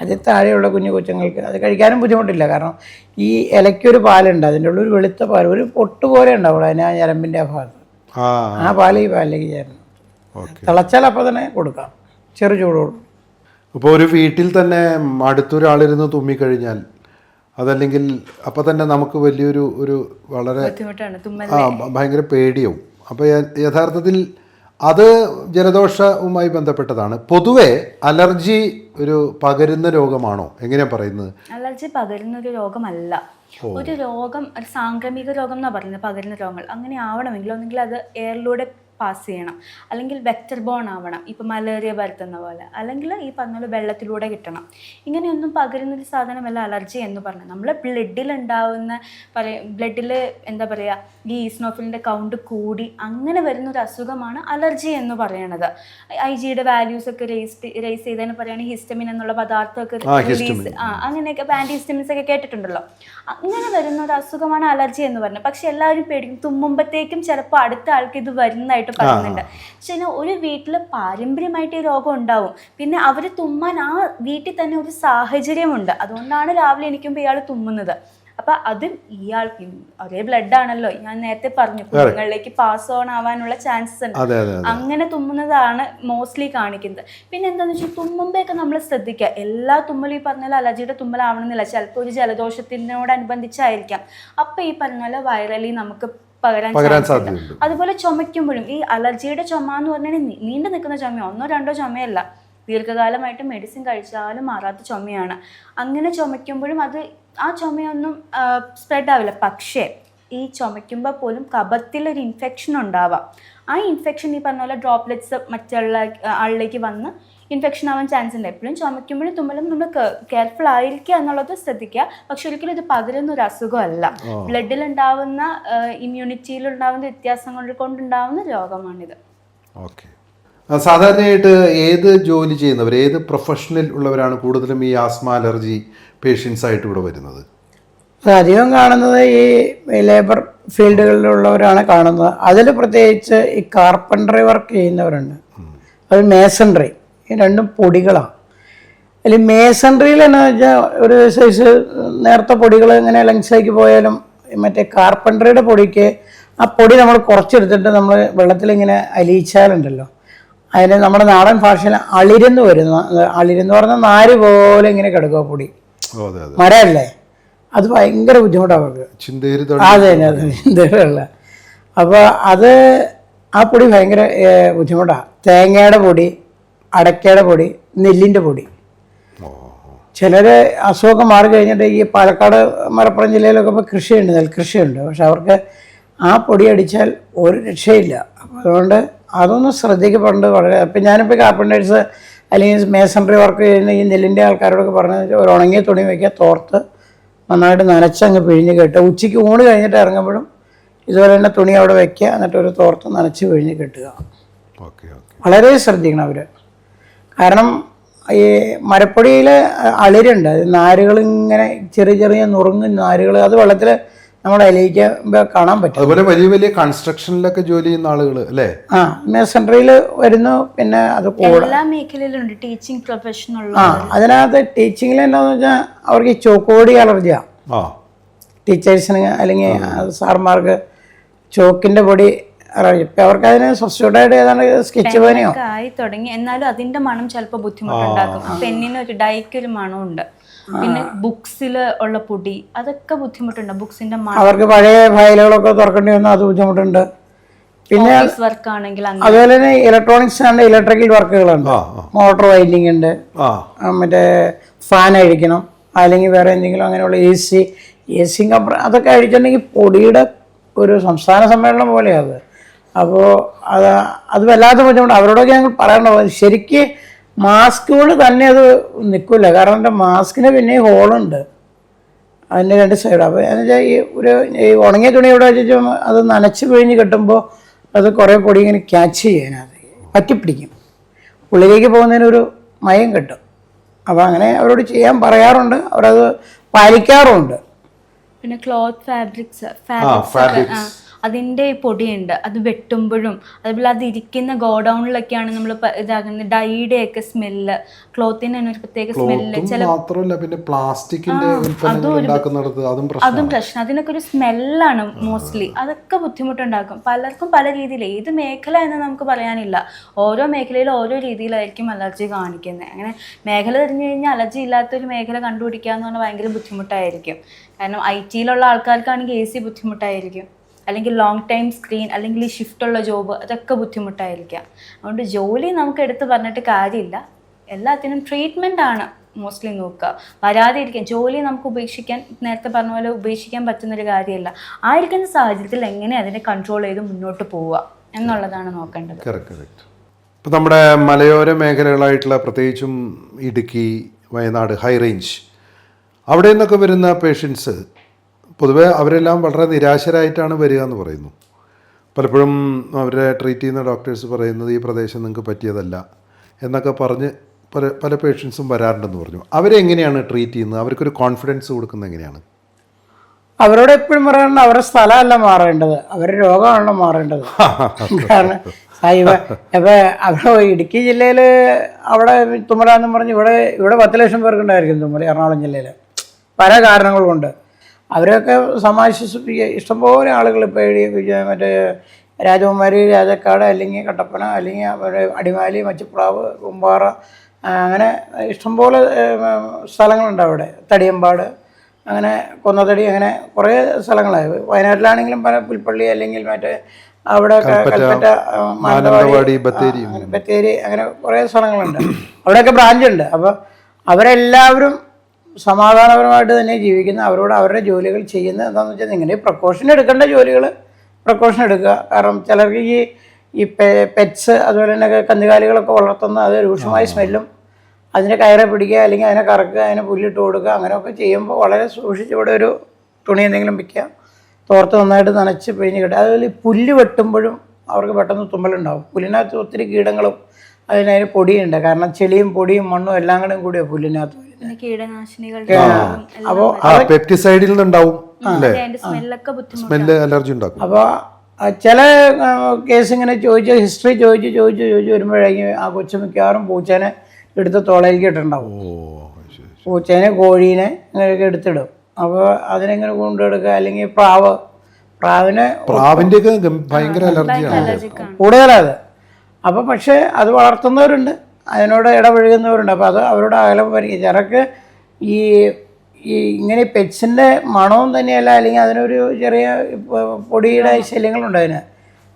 അതിൽ താഴെയുള്ള കുഞ്ഞു കൊച്ചുങ്ങൾക്ക് അത് കഴിക്കാനും ബുദ്ധിമുട്ടില്ല. കാരണം ഈ ഇലയ്ക്കൊരു പാലുണ്ട് അതിന്റെ ഉള്ളിൽ ഒരു വെളുത്ത പാൽ ഒരു പൊട്ട് പോലെ ഉണ്ടാവുള്ളൂ അതിന് ആ ഞരമ്പിന്റെ ആ ഭാഗത്ത്. ആ. പാൽ ഈ പാലിലേക്ക് ചേരണം. തിളച്ചാൽ അപ്പം തന്നെ കൊടുക്കാം. ചെറു ചൂടോടും ഇപ്പോൾ ഒരു വീട്ടിൽ തന്നെ അടുത്തൊരാളിരുന്ന് തുമ്മിക്കഴിഞ്ഞാൽ അതല്ലെങ്കിൽ അപ്പം തന്നെ നമുക്ക് വലിയൊരു ഒരു വളരെ ആ ഭയങ്കര പേടിയാവും. അപ്പോൾ യഥാർത്ഥത്തിൽ അത് ജലദോഷവുമായി ബന്ധപ്പെട്ടതാണ്. പൊതുവെ അലർജി ഒരു പകരുന്ന രോഗമാണോ? എങ്ങനെയാ പറയുന്നത്? അലർജി പകരുന്ന ഒരു രോഗമല്ല. ഒരു രോഗം ഒരു സാംക്രമിക രോഗം എന്നാണ് പറയുന്നത് പകരുന്ന രോഗങ്ങൾ. അങ്ങനെ ആവണമെങ്കിൽ ഒന്നെങ്കിൽ അത് എയറിലൂടെ പാസ് ചെയ്യണം. അല്ലെങ്കിൽ വെക്ടർ ബോൺ ആവണം. ഇപ്പം മലേറിയ പരത്തുന്ന പോലെ. അല്ലെങ്കിൽ ഈ പറഞ്ഞ പോലെ വെള്ളത്തിലൂടെ കിട്ടണം. ഇങ്ങനെയൊന്നും പകരുന്നൊരു സാധനമല്ല അലർജി എന്ന് പറഞ്ഞാൽ നമ്മളെ ബ്ലഡിൽ ഉണ്ടാവുന്ന പറയ ബ്ലഡിൽ എന്താ പറയുക ഈ ഈസ്നോഫിലിന്റെ കൗണ്ട് കൂടി അങ്ങനെ വരുന്ന ഒരു അസുഖമാണ് അലർജി എന്ന് പറയണത്. ഐ ജിയുടെ വാല്യൂസ് ഒക്കെ റേസ് റേസ് ചെയ്തതിന് പറയുകയാണെങ്കിൽ ഹിസ്റ്റമിൻ എന്നുള്ള പദാർത്ഥമൊക്കെ റിലീസ് ആ അങ്ങനെയൊക്കെ ആന്റി ഹിസ്റ്റമിൻസ് ഒക്കെ കേട്ടിട്ടുണ്ടല്ലോ. അങ്ങനെ വരുന്ന ഒരു അസുഖമാണ് അലർജി എന്ന് പറഞ്ഞത്. പക്ഷെ എല്ലാവരും പേടിക്കും. തുമ്മുമ്പത്തേക്കും ചിലപ്പോൾ അടുത്ത ആൾക്ക് ഇത് വരുന്നതായിട്ട് പറയുന്നുണ്ട്. പക്ഷെ ഒരു വീട്ടിൽ പാരമ്പര്യമായിട്ട് ഈ രോഗം ഉണ്ടാവും. പിന്നെ അവർ തുമ്മാൻ ആ വീട്ടിൽ തന്നെ ഒരു സാഹചര്യമുണ്ട്. അതുകൊണ്ടാണ് രാവിലെ എണീക്കുമ്പോൾ ഇയാൾ തുമ്മുന്നത്. അപ്പൊ അതും ഇയാൾക്ക് ഒരേ ബ്ലഡ് ആണല്ലോ. ഞാൻ നേരത്തെ പറഞ്ഞു കുഞ്ഞുങ്ങളിലേക്ക് പാസ് ഓൺ ആവാനുള്ള ചാൻസസ് ഉണ്ട്. അങ്ങനെ തുമ്മുന്നതാണ് മോസ്റ്റ്ലി കാണിക്കുന്നത്. പിന്നെ എന്താണെന്ന് വെച്ചാൽ തുമ്മുമ്പോഴൊക്കെ നമ്മൾ ശ്രദ്ധിക്കുക. എല്ലാ തുമ്മലും ഈ പറഞ്ഞ പോലെ അലർജിയുടെ തുമ്മലാവണമെന്നില്ല. ചിലപ്പോൾ ഒരു ജലദോഷത്തിനോടനുബന്ധിച്ചായിരിക്കാം. അപ്പൊ ഈ പറഞ്ഞ പോലെ വൈറലി നമുക്ക് പകരാൻ. സാധ്യതയുണ്ട്. അതുപോലെ ചുമയ്ക്കുമ്പോഴും ഈ അലർജിയുടെ ചുമ എന്ന് പറഞ്ഞാൽ നീണ്ടു നിൽക്കുന്ന ചുമയോ ഒന്നോ രണ്ടോ ചുമയല്ല. ദീർഘകാലമായിട്ട് മെഡിസിൻ കഴിച്ചാലും മാറാത്ത ചുമയാണ്. അങ്ങനെ ചുമയ്ക്കുമ്പോഴും അത് ആ ചുമയൊന്നും സ്പ്രെഡ് ആവില്ല. പക്ഷേ ഈ ചുമയ്ക്കുമ്പോൾ പോലും കഫത്തിലൊരു ഇൻഫെക്ഷൻ ഉണ്ടാവാം. ആ ഇൻഫെക്ഷൻ ഈ പറഞ്ഞ പോലെ ഡ്രോപ്ലെറ്റ്സ് മറ്റുള്ള ആളിലേക്ക് വന്ന് ഇൻഫെക്ഷൻ ആവാൻ ചാൻസ് ഉണ്ട് എപ്പോഴും ചുമയ്ക്കുമ്പോഴും തുമ്മലും നമ്മൾ കെയർഫുൾ ആയിരിക്കുക എന്നുള്ളത് ശ്രദ്ധിക്കുക. പക്ഷെ ഒരിക്കലും ഇത് പകരുന്ന ഒരു അസുഖമല്ല. ബ്ലഡിൽ ഉണ്ടാവുന്ന ഇമ്മ്യൂണിറ്റിയിൽ ഉണ്ടാവുന്ന വ്യത്യാസങ്ങൾ കൊണ്ടുണ്ടാവുന്ന രോഗമാണിത്. ഓക്കെ. സാധാരണയായിട്ട് ഏത് ജോലി ചെയ്യുന്നവർ ഏത് പ്രൊഫഷണൽ ഉള്ളവരാണ് കൂടുതലും ഈ ആസ്മ അലർജി പേഷ്യൻസ് ആയിട്ട് ഇവിടെ വരുന്നത്? അധികം കാണുന്നത് ഈ ലേബർ ഫീൽഡുകളിലുള്ളവരാണ് കാണുന്നത്. അതിൽ പ്രത്യേകിച്ച് ഈ കാർപ്പൻട്രി വർക്ക് ചെയ്യുന്നവരുണ്ട്. അത് മേസൺട്രി ഈ രണ്ടും പൊടികളാണ്. അല്ലെങ്കിൽ മേസൺറിയിൽ എന്ന് വെച്ചാൽ ഒരു സൈസ് നേരത്തെ പൊടികൾ ഇങ്ങനെ ലങ്സിലേക്ക് പോയാലും മറ്റേ കാർപ്പൻട്രിയുടെ പൊടിക്ക് ആ പൊടി നമ്മൾ കുറച്ചെടുത്തിട്ട് നമ്മൾ വെള്ളത്തിലിങ്ങനെ അലിയിച്ചാലുണ്ടല്ലോ. അതിന് നമ്മുടെ നാടൻ ഭാഷയിൽ അളിരെന്ന് വരുന്ന അളിരെന്ന് പറഞ്ഞാൽ നാര് പോലെ ഇങ്ങനെ കിടക്കുക പൊടി. മരമല്ലേ അത് ഭയങ്കര ബുദ്ധിമുട്ടാണ് അവർക്ക്. അതെ അതെ എന്തെങ്കിലുമല്ല അപ്പോൾ അത് ആ പൊടി ഭയങ്കര ബുദ്ധിമുട്ടാണ് തേങ്ങയുടെ പൊടി അടയ്ക്കയുടെ പൊടി നെല്ലിന്റെ പൊടി. ചിലർ അസുഖമൊക്കെ മാറി കഴിഞ്ഞിട്ട് ഈ പാലക്കാട് മലപ്പുറം ജില്ലയിലൊക്കെ ഇപ്പോൾ കൃഷിയുണ്ട് നെൽകൃഷിയുണ്ട്. പക്ഷെ അവർക്ക് ആ പൊടി അടിച്ചാൽ ഒരു രക്ഷയില്ല. അപ്പോൾ അതുകൊണ്ട് അതൊന്നും ശ്രദ്ധിക്കപ്പെടേണ്ടത് വളരെ അപ്പം ഞാനിപ്പോൾ കാർപ്പന്റേഴ്സ് അല്ലെങ്കിൽ മേസൺറി വർക്ക് ചെയ്യുന്ന ഈ നെല്ലിന്റെ ആൾക്കാരോടൊക്കെ പറഞ്ഞത് ഒരു ഉണങ്ങിയ തുണി വയ്ക്കുക തോർത്ത് നന്നായിട്ട് നനച്ചങ്ങ് പിഴിഞ്ഞ് കെട്ടുക. ഉച്ചയ്ക്ക് ഊണ് കഴിഞ്ഞിട്ട് ഇറങ്ങുമ്പോഴും ഇതുപോലെ തന്നെ തുണി അവിടെ വയ്ക്കുക എന്നിട്ട് ഒരു തോർത്ത് നനച്ച് പിഴിഞ്ഞ് കെട്ടുക. Okay okay. വളരെ ശ്രദ്ധിക്കണം അവർ കാരണം ഈ മരപ്പൊടിയിൽ അളിരുണ്ട്. അത് നാരുകൾ ഇങ്ങനെ ചെറിയ ചെറിയ നുറുങ്ങും നാരുകൾ അത് വെള്ളത്തിൽ നമ്മൾ അലിയിക്കുമ്പോൾ കാണാൻ പറ്റും. അതുപോലെ വലിയ വലിയ കൺസ്ട്രക്ഷനിലൊക്കെ ജോലി ചെയ്യുന്ന ആളുകൾ അല്ലേ? ആ മേസൺട്രിയിൽ വരുന്നു പിന്നെ അത് എല്ലാ മേഖലയിലുണ്ട്. ടീച്ചിങ് പ്രൊഫഷനുള്ള ആ അതിനകത്ത് ടീച്ചിങ്ങിൽ എന്താണെന്ന് വെച്ചാൽ അവർക്ക് ഈ ചോക്കോടി അലർജിയാണ് ആ. ടീച്ചേഴ്സിന് അല്ലെങ്കിൽ സാർമാർക്ക് ചോക്കിന്റെ പൊടി ഇപ്പം അവർക്ക് അതിന് സബ്സ്റ്റിറ്റ്യൂട്ടായിട്ട് ഏതാണ്ട് സ്കെച്ച് പനിയോ? ആയി തുടങ്ങി. എന്നാലും അതിന്റെ മണം ചിലപ്പോൾ ബുദ്ധിമുട്ടുണ്ടാക്കും. പെന്നിന് ഒരു ഡൈക്ക് ഒരു മണമുണ്ട്. പിന്നെ ബുക്സിൽ ഉള്ള പൊടി അതൊക്കെ ബുദ്ധിമുട്ടുണ്ട്. ബുക്സിന്റെ മണം. അവർക്ക് പഴയ ഫയലുകളൊക്കെ തുറക്കേണ്ടി വന്നാൽ അത് ബുദ്ധിമുട്ടുണ്ട്. പിന്നെ വർക്ക് ആണെങ്കിൽ അതുപോലെ തന്നെ ഇലക്ട്രോണിക്സ് ആൻഡ് ഇലക്ട്രിക്കൽ വർക്കുകളുണ്ട് മോട്ടോർ വൈൻഡിങ് ഉണ്ട്. മറ്റേ ഫാൻ അഴിക്കണം. അല്ലെങ്കിൽ വേറെ എന്തെങ്കിലും അങ്ങനെയുള്ള എ സി എ സി അതൊക്കെ അഴിച്ചിട്ടുണ്ടെങ്കിൽ പൊടിയുടെ ഒരു സംസ്ഥാന സമ്മേളനം പോലെയാണ് അത്. അപ്പോൾ അത് അത് വല്ലാത്ത ബുദ്ധിമുട്ട്. അവരോടൊക്കെ ഞങ്ങൾ പറയണത് ശരിക്ക് മാസ്കുകൾ തന്നെ അത് നിൽക്കില്ല കാരണം എന്റെ മാസ്കിന് പിന്നെ ഹോളുണ്ട്. അതിന്റെ രണ്ട് സൈഡ്. അപ്പോൾ എന്ന് വെച്ചാൽ ഈ ഒരു ഈ ഉണങ്ങിയ തുണി ഇവിടെ വെച്ചിട്ട് അത് നനച്ച് പിഴിഞ്ഞ് കിട്ടുമ്പോൾ അത് കുറേ പൊടി ഇങ്ങനെ ക്യാച്ച് ചെയ്യാനത് പറ്റിപ്പിടിക്കും. ഉള്ളിലേക്ക് പോകുന്നതിനൊരു മയം കിട്ടും. അപ്പോൾ അങ്ങനെ അവരോട് ചെയ്യാൻ പറയാറുണ്ട്. അവരത് പാലിക്കാറുമുണ്ട്. പിന്നെ ക്ലോത്ത് ഫാബ്രിക്സ് ഫാബ്രിക്സ് അതിന്റെ പൊടിയുണ്ട്. അത് വെട്ടുമ്പോഴും അതുപോലെ അതിരിക്കുന്ന ഗോഡൌണിലൊക്കെയാണ് നമ്മൾ ഇതാക്കുന്നത്. ഡൈയുടെ ഒക്കെ സ്മെല്ല് ക്ലോത്തിന് തന്നെ ഒരു പ്രത്യേക സ്മെല്ല് ചില മാത്രമല്ല പിന്നെ പ്ലാസ്റ്റിക്കിന്റെ അതും പ്രശ്നം അതും പ്രശ്നം. അതിനൊക്കെ ഒരു സ്മെല്ലാണ് മോസ്റ്റ്ലി അതൊക്കെ ബുദ്ധിമുട്ടുണ്ടാക്കും. പലർക്കും പല രീതിയിൽ ഏത് മേഖല എന്ന് നമുക്ക് പറയാനില്ല. ഓരോ മേഖലയിൽ ഓരോ രീതിയിലായിരിക്കും അലർജി കാണിക്കുന്നത് അങ്ങനെ മേഖല തിരിഞ്ഞു കഴിഞ്ഞാൽ അലർജി ഇല്ലാത്തൊരു മേഖല കണ്ടുപിടിക്കുക എന്ന് പറഞ്ഞാൽ ഭയങ്കര ബുദ്ധിമുട്ടായിരിക്കും. കാരണം ഐ ടിയിലുള്ള ആൾക്കാർക്കാണെങ്കിൽ എ സി ബുദ്ധിമുട്ടായിരിക്കും. അല്ലെങ്കിൽ ലോങ് ടൈം സ്ക്രീൻ അല്ലെങ്കിൽ ഈ ഷിഫ്റ്റുള്ള ജോബ് അതൊക്കെ ബുദ്ധിമുട്ടായിരിക്കാം. അതുകൊണ്ട് ജോലി നമുക്ക് എടുത്ത് പറഞ്ഞിട്ട് കാര്യമില്ല. എല്ലാത്തിനും ട്രീറ്റ്മെന്റ് ആണ് മോസ്റ്റ്ലി നോക്കുക. വരാതെ ഇരിക്കാൻ ജോലി നമുക്ക് ഉപേക്ഷിക്കാൻ നേരത്തെ പറഞ്ഞ പോലെ ഉപേക്ഷിക്കാൻ പറ്റുന്നൊരു കാര്യമല്ല. ആയിരിക്കുന്ന സാഹചര്യത്തിൽ എങ്ങനെ അതിനെ കൺട്രോൾ ചെയ്ത് മുന്നോട്ട് പോവുക എന്നുള്ളതാണ് നോക്കേണ്ടത്. ഇപ്പം നമ്മുടെ മലയോര മേഖലകളായിട്ടുള്ള പ്രത്യേകിച്ചും ഇടുക്കി വയനാട് ഹൈ റേഞ്ച് അവിടെ നിന്നൊക്കെ വരുന്ന പേഷ്യൻസ് പൊതുവെ അവരെല്ലാം വളരെ നിരാശരായിട്ടാണ് വരിക എന്ന് പറയുന്നു. പലപ്പോഴും അവരെ ട്രീറ്റ് ചെയ്യുന്ന ഡോക്ടേഴ്സ് പറയുന്നത് ഈ പ്രദേശം നിങ്ങൾക്ക് പറ്റിയതല്ല എന്നൊക്കെ പറഞ്ഞ് പല പല പേഷ്യൻസും വരാറുണ്ടെന്ന് പറഞ്ഞു. അവരെങ്ങനെയാണ് ട്രീറ്റ് ചെയ്യുന്നത്? അവർക്കൊരു കോൺഫിഡൻസ് കൊടുക്കുന്നത് എങ്ങനെയാണ്? അവരോട് എപ്പോഴും പറയാനുള്ള അവരുടെ സ്ഥലമല്ല മാറേണ്ടത് അവരുടെ രോഗമാണല്ലോ മാറേണ്ടത്. കാരണം അപ്പോൾ അവിടെ ഇടുക്കി ജില്ലയിൽ അവിടെ തുമ്മല എന്ന് പറഞ്ഞ് ഇവിടെ ഇവിടെ പത്ത് ലക്ഷം പേർക്കുണ്ടായിരിക്കും തുമ്മല എറണാകുളം ജില്ലയിൽ പല കാരണങ്ങൾ കൊണ്ട്. അവരെയൊക്കെ സമാശ്വസിപ്പിക്കുക ഇഷ്ടംപോലെ ആളുകൾ ഇപ്പോൾ എഴുതിയ മറ്റേ രാജകുമാരി രാജക്കാട് അല്ലെങ്കിൽ കട്ടപ്പന അല്ലെങ്കിൽ അടിമാലി മച്ചിപ്രാവ് കുമ്പാറ അങ്ങനെ ഇഷ്ടംപോലെ സ്ഥലങ്ങളുണ്ട് അവിടെ. തടിയമ്പാട് അങ്ങനെ കൊന്നത്തടി അങ്ങനെ കുറേ സ്ഥലങ്ങളായി. വയനാട്ടിലാണെങ്കിലും പല പുൽപ്പള്ളി അല്ലെങ്കിൽ മറ്റേ അവിടെ കൽപ്പറ്റ മാനന്തവാടി ബത്തേരി അങ്ങനെ ബത്തേരി അങ്ങനെ കുറേ സ്ഥലങ്ങളുണ്ട്. അവിടെയൊക്കെ ബ്രാഞ്ച് ഉണ്ട് അപ്പോൾ അവരെല്ലാവരും സമാധാനപരമായിട്ട് തന്നെ ജീവിക്കുന്ന അവരോട് അവരുടെ ജോലികൾ ചെയ്യുന്നത് എന്താണെന്ന് വെച്ചാൽ നിങ്ങൾ പ്രക്കോഷൻ എടുക്കേണ്ട ജോലികൾ പ്രക്കോഷൻ എടുക്കുക. കാരണം ചിലർക്ക് ഈ ഈ പെറ്റ്സ് അതുപോലെ തന്നെ കന്നുകാലികളൊക്കെ വളർത്തുന്ന അത് രൂക്ഷമായ സ്മെല്ലും അതിനെ കയറെ പിടിക്കുക അല്ലെങ്കിൽ അതിനെ കറക്കുക അതിനെ പുല്ലിട്ട് കൊടുക്കുക അങ്ങനെയൊക്കെ ചെയ്യുമ്പോൾ വളരെ സൂക്ഷിച്ച് ഇവിടെ ഒരു തുണി എന്തെങ്കിലും വയ്ക്കുക തോർത്ത് നന്നായിട്ട് നനച്ച് പിഴിഞ്ഞ് കിട്ടുക. അതുപോലെ പുല്ല് വെട്ടുമ്പോഴും അവർക്ക് പെട്ടെന്ന് തുമ്മലുണ്ടാവും. പുല്ലിനകത്ത് ഒത്തിരി കീടങ്ങളും അതിനതിന് പൊടിയുണ്ട്. കാരണം ചെളിയും പൊടിയും മണ്ണും എല്ലാം കൂടെയും കൂടിയ പുല്ലിനകത്ത് അപ്പോ പിന്നെ എല്ലാം അപ്പോൾ ആ പെപ്റ്റിസൈഡിൽ നിന്നുണ്ടാവും സ്മെല്ല് അലർജി ഉണ്ടാക്കും. അപ്പോൾ ചില കേസ് ഇങ്ങനെ ചോദിച്ച് ഹിസ്റ്ററി ചോദിച്ച് ചോദിച്ച് ചോദിച്ച് വരുമ്പോഴേക്കും ആ കൊച്ചു മിക്കവാറും പൂച്ചേനെ എടുത്ത് തോളയിലേക്ക് ഇട്ടുണ്ടാവും പൂച്ചേനെ കോഴീനെ ഇങ്ങനെയൊക്കെ എടുത്തിടും. അപ്പോൾ അതിനെങ്ങനെ കൊണ്ടെടുക്കുക അല്ലെങ്കിൽ പ്രാവ് പ്രാവിനെ പ്രാവിന്റെ ഭയങ്കര അലർജിയാണ്. കൂടുതലത് അപ്പോൾ പക്ഷേ അത് വളർത്തുന്നവരുണ്ട്. അതിനോട് ഇടപഴകുന്നവരുണ്ട്. അപ്പോൾ അത് അവരോട് അകലം വരിക ചിലർക്ക് ഈ ഈ ഇങ്ങനെ പെറ്റ്സിന്റെ മണവും തന്നെയല്ല അല്ലെങ്കിൽ അതിനൊരു ചെറിയ പൊടിയുടെ ശല്യങ്ങളുണ്ട് അതിന്.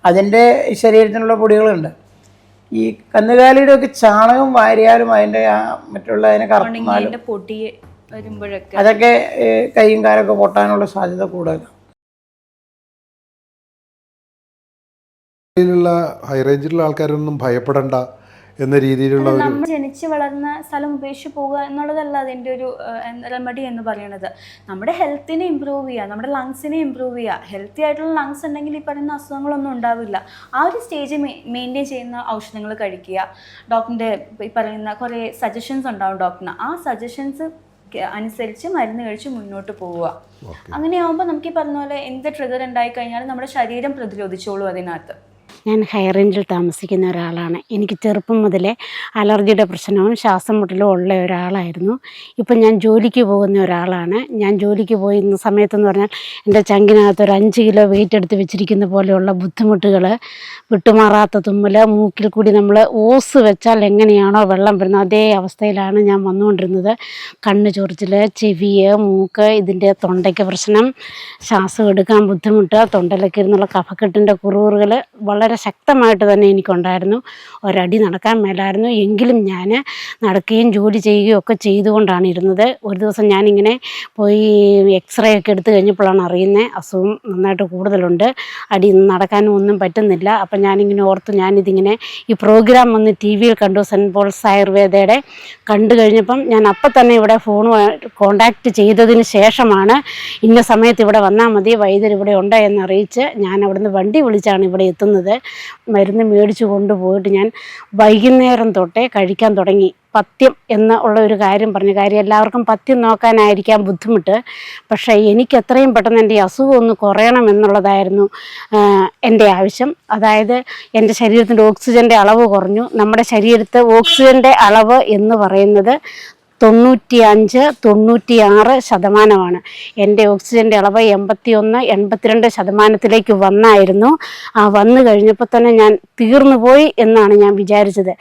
അതിന്റെ ശരീരത്തിനുള്ള പൊടികളുണ്ട്. ഈ കന്നുകാലിയുടെ ഒക്കെ ചാണകം വാരിയാലും അതിന്റെ ആ മറ്റുള്ള അതിനെ കറക്കുന്നാലും വരുമ്പോഴൊക്കെ. അതൊക്കെ കൈയും കാലൊക്കെ പൊട്ടാനുള്ള സാധ്യത കൂടുതലാണ്. ിലുള്ള ഹൈ റേഞ്ചിലുള്ള ആൾക്കാരൊന്നും ഭയപ്പെടണ്ട എന്ന രീതിയിലുള്ള നമ്മൾ ജനിച്ച് വളർന്ന സ്ഥലം ഉപേക്ഷിച്ച് പോവുക എന്നുള്ളതല്ല അതിന്റെ ഒരു റെമഡി എന്ന് പറയുന്നത്. നമ്മുടെ ഹെൽത്തിനെ ഇമ്പ്രൂവ് ചെയ്യുക നമ്മുടെ ലങ്സിനെ ഇമ്പ്രൂവ് ചെയ്യുക. ഹെൽത്തി ആയിട്ടുള്ള ലങ്സ് ഉണ്ടെങ്കിൽ ഈ പറയുന്ന അസുഖങ്ങളൊന്നും ഉണ്ടാവില്ല. ആ ഒരു സ്റ്റേജ് മെയിന്റെയിൻ ചെയ്യുന്ന ഔഷധങ്ങൾ കഴിക്കുക. ഡോക്ടറിന്റെ ഈ പറയുന്ന കുറേ സജഷൻസ് ഉണ്ടാവും ഡോക്ടറിന് ആ സജഷൻസ് അനുസരിച്ച് മരുന്ന് കഴിച്ച് മുന്നോട്ട് പോവുക. അങ്ങനെയാവുമ്പോൾ നമുക്ക് ഈ പറഞ്ഞ പോലെ എന്ത് ട്രിഗർ ഉണ്ടായി കഴിഞ്ഞാലും നമ്മുടെ ശരീരം പ്രതിരോധിച്ചോളൂ അതിനകത്ത്. ഞാൻ ഹൈ റേഞ്ചിൽ താമസിക്കുന്ന ഒരാളാണ്. എനിക്ക് ചെറുപ്പം മുതലേ അലർജിയുടെ പ്രശ്നവും ശ്വാസം മുട്ടലും ഉള്ള ഒരാളായിരുന്നു. ഇപ്പം ഞാൻ ജോലിക്ക് പോകുന്ന ഒരാളാണ്. ഞാൻ ജോലിക്ക് പോയിരുന്ന സമയത്തെന്ന് പറഞ്ഞാൽ എന്റെ ചങ്കിനകത്ത് ഒരു അഞ്ച് കിലോ വെയിറ്റ് എടുത്ത് വെച്ചിരിക്കുന്ന പോലെയുള്ള ബുദ്ധിമുട്ടുകൾ വിട്ടുമാറാത്ത തുമ്മൽ മൂക്കിൽ കൂടി നമ്മൾ ഓസ് വെച്ചാൽ എങ്ങനെയാണോ വെള്ളം വരുന്നത് അതേ അവസ്ഥയിലാണ് ഞാൻ വന്നുകൊണ്ടിരുന്നത്. കണ്ണ് ചൊറിച്ചിൽ ചെവി മൂക്ക് ഇതിന്റെ തൊണ്ടയ്ക്ക് പ്രശ്നം ശ്വാസം എടുക്കാൻ ബുദ്ധിമുട്ട് തൊണ്ടയിലൊക്കെ ഇരുന്നുള്ള കഫക്കെട്ടിന്റെ കുറുകുറുകൾ വളരെ ശക്തമായിട്ട് തന്നെ എനിക്കുണ്ടായിരുന്നു. ഒരടി നടക്കാൻ മേലായിരുന്നു. എങ്കിലും ഞാൻ നടക്കുകയും ജോലി ചെയ്യുകയും ഒക്കെ ചെയ്തുകൊണ്ടാണ് ഇരുന്നത്. ഒരു ദിവസം ഞാനിങ്ങനെ പോയി എക്സ്റേ ഒക്കെ എടുത്തു കഴിഞ്ഞപ്പോഴാണ് അറിയുന്നത് അസുഖം നന്നായിട്ട് കൂടുതലുണ്ട്. അടി നടക്കാനും ഒന്നും പറ്റുന്നില്ല. അപ്പം ഞാനിങ്ങനെ ഓർത്ത് ഞാനിതിങ്ങനെ ഈ പ്രോഗ്രാം ഒന്ന് ടി വിയിൽ കണ്ടു. സെന്റ് പോൾസ് ആയുർവേദയുടെ കണ്ടു കഴിഞ്ഞപ്പം ഞാൻ അപ്പം തന്നെ ഇവിടെ ഫോൺ കോണ്ടാക്ട് ചെയ്തതിന് ശേഷമാണ് ഇന്ന സമയത്ത് ഇവിടെ വന്നാൽ മതി വൈദ്യർ ഇവിടെ ഉണ്ട് എന്നറിയിച്ച് ഞാൻ അവിടുന്ന് വണ്ടി വിളിച്ചാണ് ഇവിടെ എത്തുന്നത്. മരുന്ന് മേടിച്ചു കൊണ്ടുപോയിട്ട് ഞാൻ വൈകുന്നേരം തൊട്ടേ കഴിക്കാൻ തുടങ്ങി. പത്യം എന്ന് ഉള്ള ഒരു കാര്യം പറഞ്ഞു കാര്യം എല്ലാവർക്കും പത്യം നോക്കാനായിരിക്കാം ബുദ്ധിമുട്ട്. പക്ഷേ എനിക്ക് എത്രയും പെട്ടെന്ന് എന്റെ അസുഖം ഒന്ന് കുറയണം എന്നുള്ളതായിരുന്നു എന്റെ ആവശ്യം. അതായത് എന്റെ ശരീരത്തിന്റെ ഓക്സിജന്റെ അളവ് കുറഞ്ഞു. നമ്മുടെ ശരീരത്തെ ഓക്സിജന്റെ അളവ് എന്ന് പറയുന്നത് തൊണ്ണൂറ്റി അഞ്ച് തൊണ്ണൂറ്റി ആറ് ശതമാനമാണ്. എന്റെ ഓക്സിജന്റെ അളവ് എൺപത്തി ഒന്ന് എൺപത്തിരണ്ട് ശതമാനത്തിലേക്ക് വന്നായിരുന്നു. ആ വന്നു കഴിഞ്ഞപ്പോൾ തന്നെ ഞാൻ തീർന്നു പോയി എന്നാണ് ഞാൻ വിചാരിച്ചത്.